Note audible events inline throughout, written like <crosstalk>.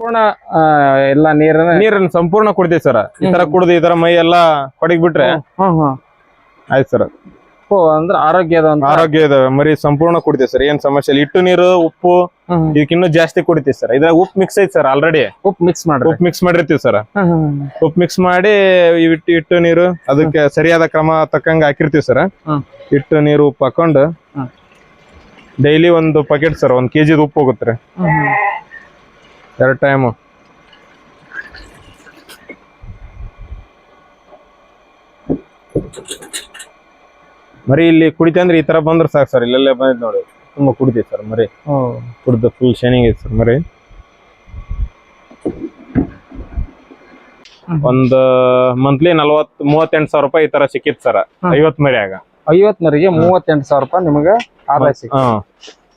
ಪೂರ್ಣ ಆ, ಎಲ್ಲ ನೀರನ್ನ ನೀರನ್ನ ಸಂಪೂರ್ಣ ಕುಡಿತೀವಿ ಸರ್. ಈ ತರ ಕುಡ್ದು ಈ ತರ ಮೈ ಎಲ್ಲಾ ಕೊಡಗ್ ಬಿಟ್ರೆ ಆಯ್ತು ಸರ್. ಓ, ಅಂದ್ರೆ ಆರೋಗ್ಯದ ಆರೋಗ್ಯ ಮರಿ ಸಂಪೂರ್ಣ ಕುಡಿತೀವಿ ಸರ್. ಏನ್ ಸಮಸ್ಯೆ ಇಲ್ಲ. ಹಿಟ್ಟು ನೀರು ಉಪ್ಪು. ಇದಕ್ಕಿನ್ನೂ ಜಾಸ್ತಿ ಕುಡಿತೀವಿ ಸರ್. ಇದ್ರಾಗ ಉಪ್ಪು ಮಿಕ್ಸ್ ಐತಿ ಸರ್ ಆಲ್ರೆಡಿ ಉಪ್ಪು ಮಿಕ್ಸ್ ಮಾಡಿ ಉಪ್ಪು ಮಿಕ್ಸ್ ಮಾಡಿರ್ತೀವಿ ಸರ್. ಉಪ್ಪು ಮಿಕ್ಸ್ ಮಾಡಿ ಇಟ್ಟು ಹಿಟ್ಟು ಹಿಟ್ಟು ನೀರು ಅದಕ್ಕೆ ಸರಿಯಾದ ಕ್ರಮ ತಕ್ಕಂಗ ಹಾಕಿರ್ತೀವಿ ಸರ್. ಇಟ್ಟು ನೀರು ಉಪ್ಪು ಹಾಕೊಂಡು ಡೈಲಿ ಒಂದು ಪ್ಯಾಕೆಟ್ ಸರ್. ಒಂದ್ ಕೆಜಿ ಉಪ್ಪು ಹೋಗುತ್ತೆ. ಎರಡು ಟೈಮು ಮರಿ ಇಲ್ಲಿ ಕುಡಿತೆ ಅಂದ್ರೆ ಈ ತರ ಬಂದ್ರೆ ಸಾಕು ಸರ್ ಇಲ್ಲೆಲ್ಲ ಬಂದಿದ್ ನೋಡಿ. ತುಂಬಾ ಕುಡಿತೀವಿ ಸರ್ ಮರಿ. ಕುಡ್ದು ಫುಲ್ ಶೈನಿಂಗ್ ಐತೆ ಸರ್ ಮರಿ. ಒಂದ್ ಮಂತ್ಲಿ ನಲ್ವತ್ ಮೂವತ್ತೆಂಟು ಸಾವಿರ ರೂಪಾಯಿ ಈ ತರ ಸಿಕ್ಕಿತ್ತು ಸರ್. ಐವತ್ ಮರಿಯಾಗ. ಐವತ್ ಮರಿಗೆ ಮೂವತ್ತೆಂಟು ಸಾವಿರ ರೂಪಾಯಿ ನಿಮಗೆ ಆದಾಯ ಸಿಕ್ಕ ಹಾ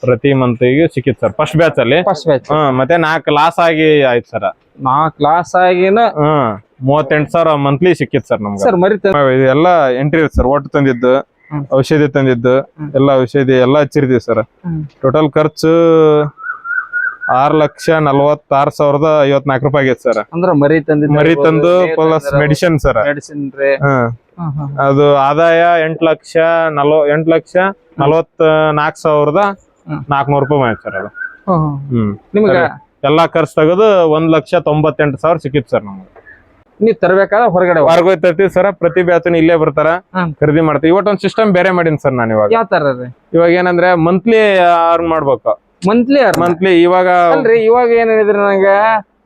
ಪ್ರತಿ ಮಂತ್ಗೆ ಸಿಕ್ಕಿತ್ ಸರ್ ಫಸ್ಟ್ ಬ್ಯಾಚ್ ಅಲ್ಲಿ? ಫಸ್ಟ್ ಬ್ಯಾಚ್ ಹಾ ಮತ್ತೆ ನಾಲ್ಕು ಲಾಸ್ ಆಗಿ ಆಯ್ತು ಸರ್ ನಾಲ್ಕು ಲಾಸ್ ಆಗಿನ ಹ್ಮ್ ಮೂವತ್ತೆಂಟು ಸಾವಿರ ಮಂತ್ಲಿ ಸಿಕ್ಕಿತ್ ಸರ್ ನಮ್ಗೆ. ಸರ್ ಮರಿ ಎಲ್ಲ ಎಂಟ್ರಿ ಸರ್ ಒಟ್ಟು ತಂದಿದ್ದು ಔಷಧಿ ತಂದಿದ್ದು. ಎಲ್ಲ ಔಷಧಿ ಎಲ್ಲ ಹಚ್ಚಿರ್ತೀವಿ ಸರ್ ಟೋಟಲ್ ಖರ್ಚು ಆರ್ ಲಕ್ಷ ನಲ್ವತ್ತಾರು ಸಾವಿರದ ಐವತ್ನಾಲ್ಕು ರೂಪಾಯಿ ಆಗೈತೆ ಸರ್ ಅಂದ್ರ ಮರಿ ತಂದ ಮರಿ ತಂದು ಪ್ಲಸ್ ಮೆಡಿಸಿನ್ ಸರ್ ಮೆಡಿಸಿನ್. ಅದು ಆದಾಯ ಎಂಟ್ ಲಕ್ಷ ನಲ್ವ ಎಂಟ್ ಲಕ್ಷ ನಲ್ವತ್ ನಾಲ್ಕು ಸಾವಿರದ. ನಾಲ್ಕನೂರು ರೂಪಾಯಿ ಬಂದಿದೆ ಸರ್ ಅದು. ಹ್ಮ್, ನಿಮ್ಗ ಎಲ್ಲಾ ಖರ್ಚು ತೆಗೆದು ಒಂದ್ ಲಕ್ಷ ತೊಂಬತ್ತೆಂಟು ಸಾವಿರ ಸಿಕ್ಕಿತ್ತು ಸರ್ ನಮ್ಗೆ. ನೀವ್ ತರಬೇಕಾದ್ರೆ ಹೊರಗಡೆ ಹೊರಗೆ ತರ್ತೀವಿ ಸರ್. ಪ್ರತಿ ಬ್ಯಾಚನ್ ಇಲ್ಲೇ ಬರ್ತಾರ. ಖರೀದಿ ಮಾಡ್ತೀವಿ. ಇವತ್ತೊಂದ್ ಸಿಸ್ಟಮ್ ಬೇರೆ ಮಾಡೀನಿ ಸರ್ ನಾನು ಇವಾಗ. ಯಾವ ತರ ರೀ ಇವಾಗ ಏನಂದ್ರೆ ಮಂತ್ಲಿ ಅರ್ನ್ ಮಾಡ್ಬೇಕು. ಮಂತ್ಲಿ ಮಂತ್ಲಿ ಇವಾಗ ಅಲ್ರಿ ಇವಾಗ ಏನ್ ಹೇಳಿದ್ರಿ ನಂಗ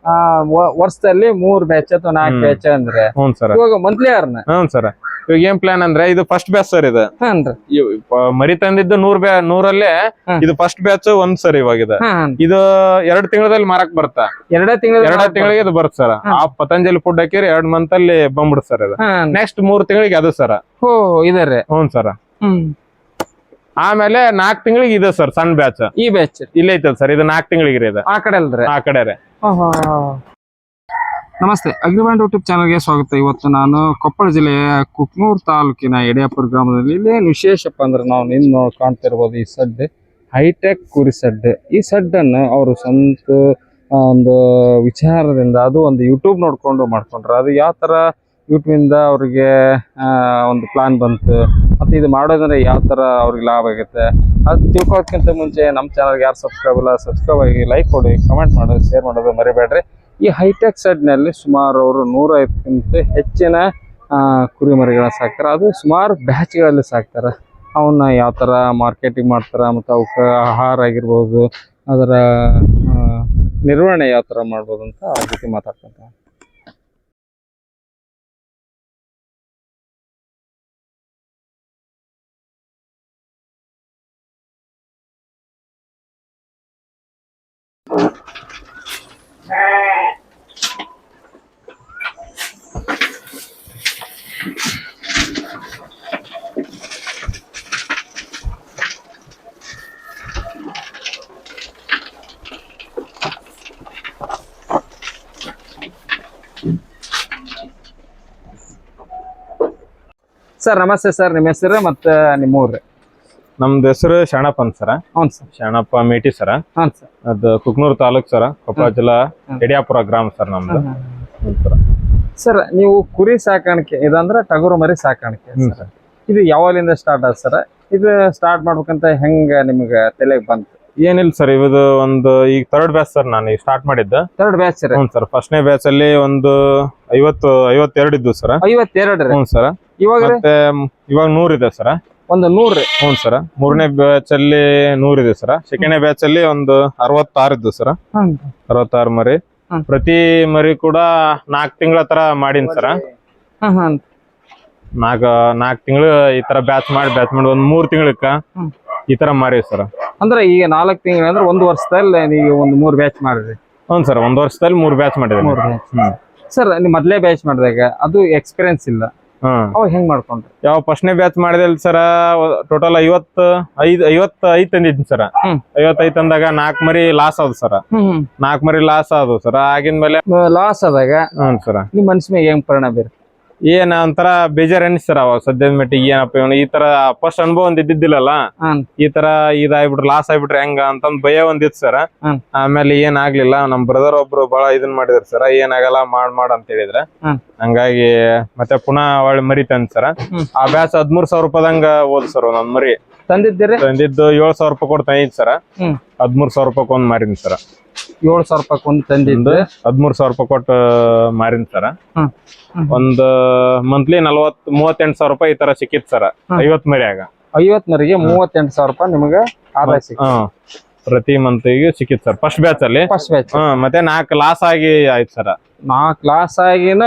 ಆ, ವ- ವರ್ಷದಲ್ಲಿ ಮೂರ್ ಬ್ಯಾಚ್ ಅಥವಾ ನಾಲ್ಕು ಬ್ಯಾಚ್ ಅಂದ್ರೆ. ಹ್ಞೂ ಸರ್. ಇವಾಗ ಮಂತ್ಲಿ ಅರ್ನ್ ಹ್ಞೂ ಸರ್. ಇವಾಗ ಏನ್ ಪ್ಲಾನ್ ಅಂದ್ರೆ ಇದು ಫಸ್ಟ್ ಬ್ಯಾಚ್ ಸರ್ ಇದು. ಹಾನ್ರಿ ಇವ್- ಪ- ಮರಿ ತಂದಿದ್ದು ನೂರ್ ಬ್ಯಾ ನೂರಲ್ಲೇ ಹ್ಮ್. ಇದು ಫಸ್ಟ್ ಬ್ಯಾಚ್ ಒಂದ್ ಸರ್ ಇವಾಗ ಇದು ಇದು ಎರಡ್ ತಿಂಗಳಲ್ಲಿ ಮಾರಕ್ ಬರುತ್ತಾ ಎರಡೇ ತಿಂಗಳ ಎರಡ ತಿಂಗಳಿಗೆ ಇದು ಬರುತ್ತೆ ಸರ್ ಆ ಪತಂಜಲಿ ಫುಡ್ ಹಾಕಿರಿ ಎರಡ್ ಮಂತ್ ಅಲ್ಲಿ ಬಂದ್ಬಿಡುತ್ತೆ ಸರ್ ಇದು. ನೆಕ್ಸ್ಟ್ ಮೂರ್ ತಿಂಗಳಿಗೆ ಅದು ಸರ್ ಓ ಇದರಿ ಹ್ಞೂ ಸರ್ ಹ್ಮ್. ಆಮೇಲೆ ನಾಕ್ ತಿಂಗಳಿಗೆ ಇದೆ ಸರ್ ಸಣ್ಣ ಬ್ಯಾಚ್ ಈ ಬ್ಯಾಚ್ ಇಲ್ಲೇ ಐತದ ಸರ್ ಇದು ನಾಲ್ಕ್ ತಿಂಗಳಿಗೆ ಇದೆ. ಆ ಕಡೆ ಅಲ್ರಿ ಆ ಕಡೆ ರೀ. ನಮಸ್ತೆ ಅಗ್ರಿಬ್ಯಾಂಡ್ ಯೂಟ್ಯೂಬ್ ಚಾನಲ್ಗೆ ಸ್ವಾಗತ. ಇವತ್ತು ನಾನು ಕೊಪ್ಪಳ ಜಿಲ್ಲೆಯ ಕುಕ್ನೂರು ತಾಲೂಕಿನ ಯಡಿಯಾಪುರ ಗ್ರಾಮದಲ್ಲಿ ಇಲ್ಲೇನು ವಿಶೇಷಪ್ಪ ಅಂದ್ರೆ ನಾವು ನಿನ್ನ ಕಾಣ್ತಿರ್ಬೋದು ಈ ಸಡ್ಡೆ, ಹೈಟೆಕ್ ಕುರಿ ಸಡ್ಡೆ. ಈ ಸಡ್ಡನ್ನು ಅವರು ಸ್ವಂತ ಒಂದು ವಿಚಾರದಿಂದ ಅದು ಒಂದು ಯೂಟ್ಯೂಬ್ ನೋಡಿಕೊಂಡು ಮಾಡ್ಕೊಂಡ್ರು. ಅದು ಯಾವ ಥರ ಯೂಟ್ಯೂಬಿಂದ ಅವರಿಗೆ ಒಂದು ಪ್ಲಾನ್ ಬಂತು, ಮತ್ತು ಇದು ಮಾಡೋದಂದ್ರೆ ಯಾವ ಥರ ಅವ್ರಿಗೆ ಲಾಭ ಆಗುತ್ತೆ, ಅದು ತಿಳ್ಕೊಳೋದಕ್ಕಿಂತ ಮುಂಚೆ ನಮ್ಮ ಚಾನಲ್ಗೆ ಯಾರು ಸಬ್ಸ್ಕ್ರೈಬ್ ಇಲ್ಲ ಸಬ್ಸ್ಕ್ರೈಬ್ ಆಗಿ ಲೈಕ್ ಕೊಡಿ ಕಮೆಂಟ್ ಮಾಡೋದು ಶೇರ್ ಮಾಡೋದು ಮರಿಬೇಡ್ರಿ. ಈ ಹೈಟೆಕ್ ಸೆಡ್ನಲ್ಲಿ ಸುಮಾರು ಅವರು ನೂರ ಐವತ್ತಕ್ಕಿಂತ ಹೆಚ್ಚಿನ ಕುರಿಮರಿಗಳನ್ನ ಸಾಕ್ತಾರೆ. ಅದು ಸುಮಾರು ಬ್ಯಾಚ್ಗಳಲ್ಲಿ ಸಾಕ್ತಾರೆ. ಅವನ್ನ ಯಾವ ಥರ ಮಾರ್ಕೆಟಿಂಗ್ ಮಾಡ್ತಾರೆ ಮತ್ತು ಅವಕ್ಕೆ ಆಹಾರ ಆಗಿರ್ಬೋದು, ಅದರ ನಿರ್ವಹಣೆ ಯಾವ ಥರ ಮಾಡ್ಬೋದು ಅಂತ ಆ ರೀತಿ ಮಾತಾಡ್ಕೊಂತ ಸರ್ ನಮಸ್ತೆ ಸರ್ ನಿಮ್ಮ ಹೆಸರು ಮತ್ತೆ ನಿಮ್ಮ ಊರು ನಮ್ದು ಹೆಸರು ಶರಣಪ್ಪ ಅಂತ ಸರ. ಹ್ಞೂ ಸರ್. ಶರಣಪ್ಪ ಮೇಟಿ ಸರ. ಹ್ಞೂ ಸರ್. ಅದು ಕುಕ್ನೂರ್ ತಾಲೂಕ್ ಸರ ಕೊಪ್ಪಳ ಜಿಲ್ಲಾ. ಯಡಿಯಾಪುರ ಗ್ರಾಮ ಸರ್ ನಮ್ದು. ಹ್ಞೂ ಸರ. ಸರ್ ನೀವು ಕುರಿ ಸಾಕಾಣಿಕೆ ಇದಂದ್ರೆ ಟಗರು ಮರಿ ಸಾಕಾಣಿಕೆ ಸರ್. ಇದು ಯಾವಾಗಲಿಂದ ಸ್ಟಾರ್ಟ್ ಆದ ಸರ್? ಇದು ಸ್ಟಾರ್ಟ್ ಮಾಡ್ಬೇಕಂತ ಹೆಂಗ ನಿಮ್ಗೆ ತಲೆಗೆ ಬಂತು? ಏನಿಲ್ಲ ಸರ್ ಇದು ಒಂದು ಈಗ ಥರ್ಡ್ ಬ್ಯಾಚ್ ಸರ್ ನಾನು ಈಗ ಸ್ಟಾರ್ಟ್ ಮಾಡಿದ್ದೆ. ಥರ್ಡ್ ಬ್ಯಾಚ್ ಸರ್ ಹ್ಞೂ ಸರ್ ಫಸ್ಟ್ನೇ ಬ್ಯಾಚ್ ಅಲ್ಲಿ ಒಂದು ಐವತ್ತು ಐವತ್ತೆರಡು ಇದ್ದು ಸರ್. ಐವತ್ತೆರಡು ರೀ ಹ್ಞೂ ಸರ್. ಇವಾಗ ಮತ್ತೆ ಇವಾಗ ನೂರ್ ಇದೆ ಸರ. ಒಂದು ನೂರ್ರಿ ಹ್ಞೂ ಸರ್. ಮೂರನೇ ಬ್ಯಾಚ್ ಅಲ್ಲಿ ನೂರ್ ಇದೆ ಸರ್. ಸೆಕೆಂಡ್ನೇ ಬ್ಯಾಚ್ ಅಲ್ಲಿ ಒಂದು ಅರವತ್ತಾರು ಇದ್ದು ಸರ. ಅರವತ್ತಾರು ಮರಿ. ಹ್ಮ್. ಪ್ರತಿ ಮರಿ ಕೂಡ ನಾಲ್ಕು ತಿಂಗಳ ತರ ಮಾಡಿನ್ ಸರ. ಹ್ಮ್ ನಾಕ್ ನಾಲ್ಕ ನಾಲ್ಕು ತಿಂಗಳು ಈ ತರ ಬ್ಯಾಚ್ ಮಾಡಿ ಬ್ಯಾಚ್ ಮಾಡಿ ಒಂದ್ ಮೂರ್ ತಿಂಗಳಕ್ಕ ಹ್ಮ್. ಈ ತರ ಮಾರಿ ಸರ್. ಅಂದ್ರೆ ಈಗ ನಾಲ್ಕು ತಿಂಗಳು ಅಂದ್ರೆ ಒಂದು ವರ್ಷದಲ್ಲಿ ನೀವು ಒಂದು ಮೂರು ಬ್ಯಾಚ್ ಮಾಡಿದ್ರಿ. ಹ್ಞೂ ಸರ್. ಒಂದ್ ವರ್ಷದಲ್ಲಿ ಮೂರ್ ಬ್ಯಾಚ್ ಮಾಡಿದ್ರಿ ಮೂರು ಬ್ಯಾಚ್ ಹ್ಮ್. ಸರ್ ನೀವು ಮೊದಲೇ ಬ್ಯಾಚ್ ಮಾಡಿದಾಗ ಅದು ಎಕ್ಸ್ಪೀರಿಯನ್ಸ್ ಇಲ್ಲ. ಅವಾಗ ಹೆಂಗ್ ಮಾಡ್ಕೊಂಡ್ರಿ? ಯಾವ ಫಸ್ಟ್ನೇ ಬ್ಯಾಚ್ ಮಾಡಿದೆಲ್ ಸರ ಟೋಟಲ್ ಐವತ್ ಐದ್ ಐವತ್ತ ಐದ್ ತಂದಿದ್ದೀನಿ ಸರ್ ಐವತ್ತೈದ್ ತಂದಾಗ ನಾಲ್ಕ್ ಮರಿ ಲಾಸ್ ಆದ್ ಸರ್ ನಾಲ್ಕ್ ಮರಿ ಲಾಸ್ ಆದ ಸರ್ ಆಗಿನ ಮೇಲೆ ಲಾಸ್ ಆದಾಗ ಹ್ಞೂ ಸರ್ ನಿಮ್ಮ ಮನ್ಸ ಮೇಲೆ ಹೆಂಗ್ ಪರಿಣಾಮ ಬೀರ್ ಏನ್ ಒಂಥರ ಬೇಜಾರ್ ಅನಿಸ್ತಾರ ಅವಾಗ ಸದ್ಯದ ಮಟ್ಟಿಗೆ ಏನಪ್ಪ ಇವನು ಈ ತರ ಫಸ್ಟ್ ಅನುಭವ ಒಂದ್ ಇದ್ದಿದ್ದಿಲ್ಲಲ್ಲ? ಈ ತರ ಇದಾಗ್ಬಿಟ್ರೆ ಲಾಸ್ ಆಗ್ಬಿಟ್ರೆ ಹೆಂಗ ಅಂತಂದ್ ಭಯ ಒಂದಿತ್ತು ಸರ್ ಆಮೇಲೆ ಏನ್ ಆಗ್ಲಿಲ್ಲ ನಮ್ ಬ್ರದರ್ ಒಬ್ರು ಬಹಳ ಇದನ್ ಮಾಡಿದ್ರ ಸರ್ ಏನಾಗಲ್ಲ ಮಾಡ್ ಮಾಡ್ ಅಂತ ಹೇಳಿದ್ರ. ಹಂಗಾಗಿ ಮತ್ತೆ ಪುನಃ ಒಳ್ಳೆ ಮರಿ ತಂದ್ ಸರ್. ಆ ಬ್ಯಾಚ್ ಹದ್ಮೂರ್ ಸಾವಿರ ರೂಪಾಯಿದಂಗ ಓದ್ ಸರ್ ಒಂದೊಂದ್ ಮರಿ. ತಂದಿದ್ದೀರಿ? ತಂದಿದ್ದು ಏಳ್ ಸಾವಿರ ರೂಪಾಯಿ ಕೊಟ್ಟು ತಂದಿದ್ ಸರ. ಹದ್ಮೂರ್ ಸಾವಿರ ರೂಪಾಯಿ ಒಂದ್ ಮಾರಿನ್ ಸರ. ಏಳು ಸಾವಿರ ರೂಪಾಯಿ ಒಂದ್ ತಂದಿದ್ದು. ಹದ್ಮೂರ್ ಸಾವಿರ ರೂಪಾಯಿ ಕೊಟ್ಟು ಮಾರಿನ್ ಸರ. ಒಂದ್ ಮಂತ್ಲಿ ನಲ್ವತ್ ಮೂವತ್ತೆಂಟು ಸಾವಿರ ರೂಪಾಯಿ ಈ ತರ ಸಿಕ್ಕಿತ್ ಸರ. ಐವತ್ ಮರಿಯಾಗ. ಐವತ್ತನರಿಗೆ ಮೂವತ್ತೆಂಟು ಸಾವಿರ ರೂಪಾಯಿ ನಿಮಗೆ ಆದಾಯ ಸಿಕ್ತು ಹಾ ಪ್ರತಿ ಮಂತ್ಗೆ ಸಿಕ್ಕಿತ್ ಸರ್. ಫಸ್ಟ್ ಬ್ಯಾಚ್ ಅಲ್ಲಿ? ಫಸ್ಟ್ ಬ್ಯಾಚ್ ಮತ್ತೆ ನಾಲ್ಕು ಲಾಸ್ ಆಗಿ ಆಯ್ತು ಸರ್. ನಾಲ್ಕು ಲಾಸ್ ಆಗಿನ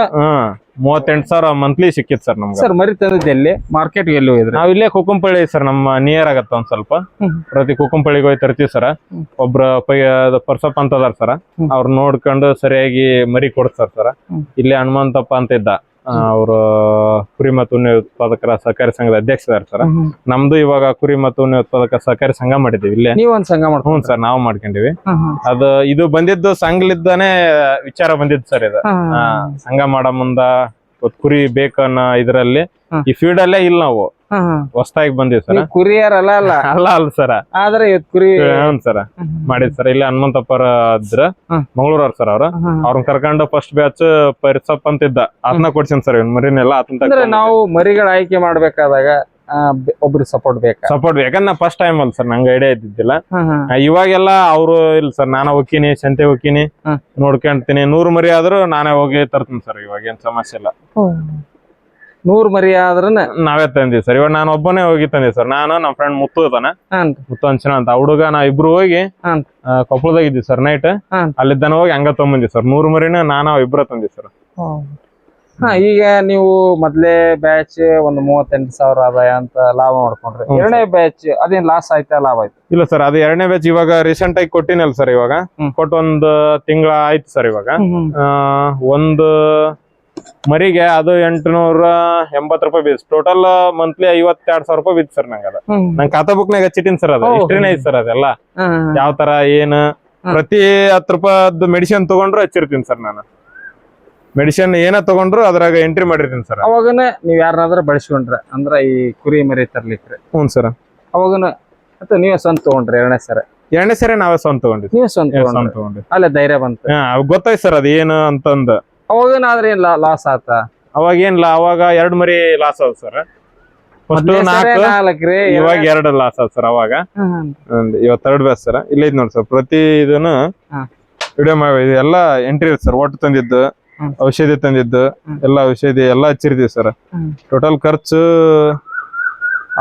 ಮೂವತ್ತೆಂಟು ಸಾವಿರ ಮಂತ್ಲಿ ಸಿಕ್ಕಿತ್ತು ಸರ್ ನಮ್ಗೆ. ಸರ್ ಮರಿ ತಂದಿದ್ದೆ ಎಲ್ಲಿ ಮಾರ್ಕೆಟ್ ಎಲ್ಲಿ ಹೋಗಿದ್ರಿ? ನಾವ್ ಇಲ್ಲೇ ಕುಕ್ಕಂಪಳ್ಳಿ ಸರ್ ನಮ್ಮ ನಿಯರ್ ಆಗತ್ತ ಒಂದ್ ಸ್ವಲ್ಪ. ಪ್ರತಿ ಕುಕ್ಕಂಪಳ್ಳಿಗೆ ಹೋಗಿ ತರ್ತೀವಿ ಸರ್. ಒಬ್ರ ಪೈ ಪರ್ಸಪ್ ಅಂತ ಅದಾರ ಸರ್. ಅವ್ರ ನೋಡ್ಕೊಂಡು ಸರಿಯಾಗಿ ಮರಿ ಕೊಡ್ತಾರ ಸರ್. ಇಲ್ಲೇ ಹನುಮಂತಪ್ಪ ಅಂತ ಇದ್ದ. ಅವರು ಕುರಿ ಮತ್ತು ಉಣ್ಣೆ ಉತ್ಪಾದಕರ ಸಹಕಾರಿ ಸಂಘದ ಅಧ್ಯಕ್ಷರ ಸರ್ ನಮ್ದು ಇವಾಗ ಕುರಿ ಮತ್ತು ಉಣ್ಣೆ ಉತ್ಪಾದಕ ಸಹಕಾರಿ ಸಂಘ ಮಾಡಿದೀವಿ ಇಲ್ಲೇ. ನೀವ್ ಒಂದ್ ಸಂಘ ಹ್ಞೂ ಮಾಡ್ಕೊಂಡ್ ಸರ್ ನಾವು ಮಾಡ್ಕೊಂಡಿವಿ. ಅದು ಇದು ಬಂದಿದ್ದು ಸಂಘಲಿದ್ದಾನೆ ವಿಚಾರ ಬಂದಿದ್ದು ಸರ್ ಇದು. ಸಂಘ ಮಾಡೋ ಮುಂದ ಕುರಿ ಬೇಕನ್ನ ಇದರಲ್ಲಿ. ಈ ಫೀಲ್ಡ್ ಅಲ್ಲೇ ಇಲ್ಲ ನಾವು. ಹೊಸ್ದಾಗಿ ಬಂದಿವಿ ಸರ್. ಕುರಿಯರ್ ಅಲ್ಲ ಅಲ್ಲ. <laughs> ಅಲ್ಲ ಅಲ್ಲ ಸರ. ಆದ್ರೆ ಕುರಿ ಹ್ಮ್ ಸರ. ಮಾಡಿದ್ ಸರ್. ಇಲ್ಲಿ ಹನುಮಂತಪ್ಪ ಇದ್ರ ಮಂಗಳೂರ್ ಮಂಗಳೂರವ್ರ ಸರ್ ಅವ್ರ. ಅವ್ರನ್ನ ಕರ್ಕೊಂಡು ಫಸ್ಟ್ ಬ್ಯಾಚ್ ಪರಿಸಪ್ ಅಂತ ಇದ್ದ ಅದನ್ನ ಕೊಡ್ಸಿನ್ ಸರ್ ಇವ್ನ. ಮರಿನೆಲ್ಲ ನಾವು ಮರಿಗಳ ಆಯ್ಕೆ ಮಾಡ್ಬೇಕಾದಾಗ ಒಬ್ರು ಸಪೋರ್ಟ್ ಬೇಕು? ಸಪೋರ್ಟ್ ಯಾಕಂದ್ರೆ ಫಸ್ಟ್ ಟೈಮ್ ಅಲ್ಲ ಸರ್ ನಂಗೆ ಐಡಿಯಾ ಇದ್ದಿದ್ದಿಲ್ಲ. ಇವಾಗೆಲ್ಲ ಅವರು ಇಲ್ಲ ಸರ್ ನಾನೇ ಹೋಗ್ತೀನಿ ಸಂತೆ ಹೋಗ್ತೀನಿ. ನೋಡ್ಕೊಂತೀನಿ. ನೂರು ಮರಿ ಆದ್ರೂ ನಾನೇ ಹೋಗಿ ತರ್ತೀನಿ ಸರ್ ಇವಾಗ ಏನ್ ಸಮಸ್ಯೆ ಇಲ್ಲ. ನೂರ್ ಮರಿ ಆದ್ರನ ನಾವೇ ತಂದಿವಿ ಸರ್. ಇವಾಗ ನಾನು ಒಬ್ಬನೇ ಹೋಗಿ ತಂದಿ ಸರ್. ನಾನು ನಮ್ಮ ಫ್ರೆಂಡ್ ಮುತ್ತು ಇದಾನೆ. ಮುತ್ತು ಅಂಚನ ಅಂತ. ಹುಡುಗ ನಾವ್ ಇಬ್ರು ಹೋಗಿ ಕೊಪ್ಪಳದಾಗ ಇದ್ವಿ ಸರ್ ನೈಟ್. ಅಲ್ಲಿದ್ದಾನ ಹೋಗಿ ಹಂಗ ತಗೊಂಬಂದಿ ಸರ್. ನೂರು ಮರಿನ ನಾನು ಇಬ್ರ ತಂದಿ ಸರ್. ಹಾ ಈಗ ನೀವು ಮೊದ್ಲೇ ಬ್ಯಾಚ್ ಒಂದ್ ಮೂವತ್ತೆಂಟು ಸಾವಿರ ಆದಾಯ ಅಂತ ಲಾಭ ಮಾಡ್ಕೊಂಡ್ರಿ. ಎರಡನೇ ಬ್ಯಾಚ್ ಅದೇನ್ ಲಾಸ್ ಆಯ್ತಾ ಲಾಭ ಆಯ್ತು? ಇಲ್ಲ ಸರ್ ಅದು ಎರಡನೇ ಬ್ಯಾಚ್ ಇವಾಗ ರೀಸೆಂಟ್ ಆಗಿ ಕೊಟ್ಟಿನಲ್ ಸರ್ ಇವಾಗ. ಕೊಟ್ಟು ಒಂದು ತಿಂಗಳ ಆಯ್ತು ಸರ್ ಇವಾಗ. ಒಂದು ಮರಿಗೆ ಅದು ಎಂಟುನೂರ ಎಂಬತ್ ರೂಪಾಯಿ ಬೀಸ್. ಟೋಟಲ್ ಮಂತ್ಲಿ ಐವತ್ತೆರಡು ಸಾವಿರ ರೂಪಾಯಿ ಬೀತ್ ಸರ್ ನಂಗೆ ಅದು. ನಂಗೆ ಖಾತಾ ಬುಕ್ನಾಗ ಚಿಟಿನ್ ಸರ್ ಅದು. ಹಿಸ್ಟ್ರಿನೇ ಐತಿ ಸರ್ ಅದೆಲ್ಲ. ಯಾವ ತರ ಏನು? ಪ್ರತಿ ಹತ್ತು ರೂಪಾಯಿ ಮೆಡಿಸಿನ್ ತಗೊಂಡ್ರು ಹಚ್ಚಿರ್ತೀನಿ ಸರ್ ನಾನು. ಮೆಡಿಸಿನ್ ಏನ ತಗೊಂಡ್ರು ಅದ್ರಾಗ ಎಂಟ್ರಿ ಮಾಡಿರ್ತೀನಿ ಸರ್. ಅವಾಗನ ನೀವ್ ಯಾರನ್ನಾದ್ರೂ ಬಳಸ್ಕೊಂಡ್ರ ಅಂದ್ರ ಈ ಕುರಿ ಮರಿ ತರ್ಲಿಕ್ರಿ. ಹ್ಞೂ ಸರ್. ಅವಾಗನ ಮತ್ತೆ ನೀವೇ ಸ್ವಂತ ತಗೊಂಡ್ರಿ ಎರಡನೇ ಸರ. ಎರಡನೇ ಸರಿ ನಾವೇ ಸ್ವಂತ ತಗೊಂಡಿದ್ವಿ. ನೀವೇ ಸ್ವಂತ ತಗೊಂಡ್ರಿ. ಅಲ್ಲೇ ಧೈರ್ಯ ಬಂತು. ಗೊತ್ತಾಯ್ತು ಸರ್ ಅದು ಏನು ಅಂತಂದು. ಅವಾಗನ ಆದ್ರೆ ಏನ್ ಲಾಸ್ ಆತ? ಅವಾಗ ಏನಿಲ್ಲ ಅವಾಗ ಎರಡ್ ಮರಿ ಲಾಸ್ ಆದ್ ಸರ್ ಫಸ್ಟ್ ನಾಲ್ಕು ನಾಲ್ಕ್ರಿ ಇವಾಗ ಎರಡ್. ಲಾಸ್ ಆದ್ ಸರ್ ಅವಾಗ. ಒಂದ್ ಇವತ್ತು ಥರ್ಡ್ ಬ್ಯಾಸ್ ಸರ್ ಇಲ್ಲ ಇದ್ ನೋಡಿ ಸರ್ ಪ್ರತಿ ಇದನ್ನು. ವಿಡಿಯೋ ಮಾಡಿ ಎಲ್ಲ ಎಂಟ್ರಿ ಇರುತ್ತೆ ಸರ್ ಒಟ್ಟು ತಂದಿದ್ದು ಔಷಧಿ ತಂದಿದ್ದು. ಎಲ್ಲ ಔಷಧಿ ಎಲ್ಲ ಹಚ್ಚಿರ್ತೀವಿ ಸರ್ ಟೋಟಲ್ ಖರ್ಚು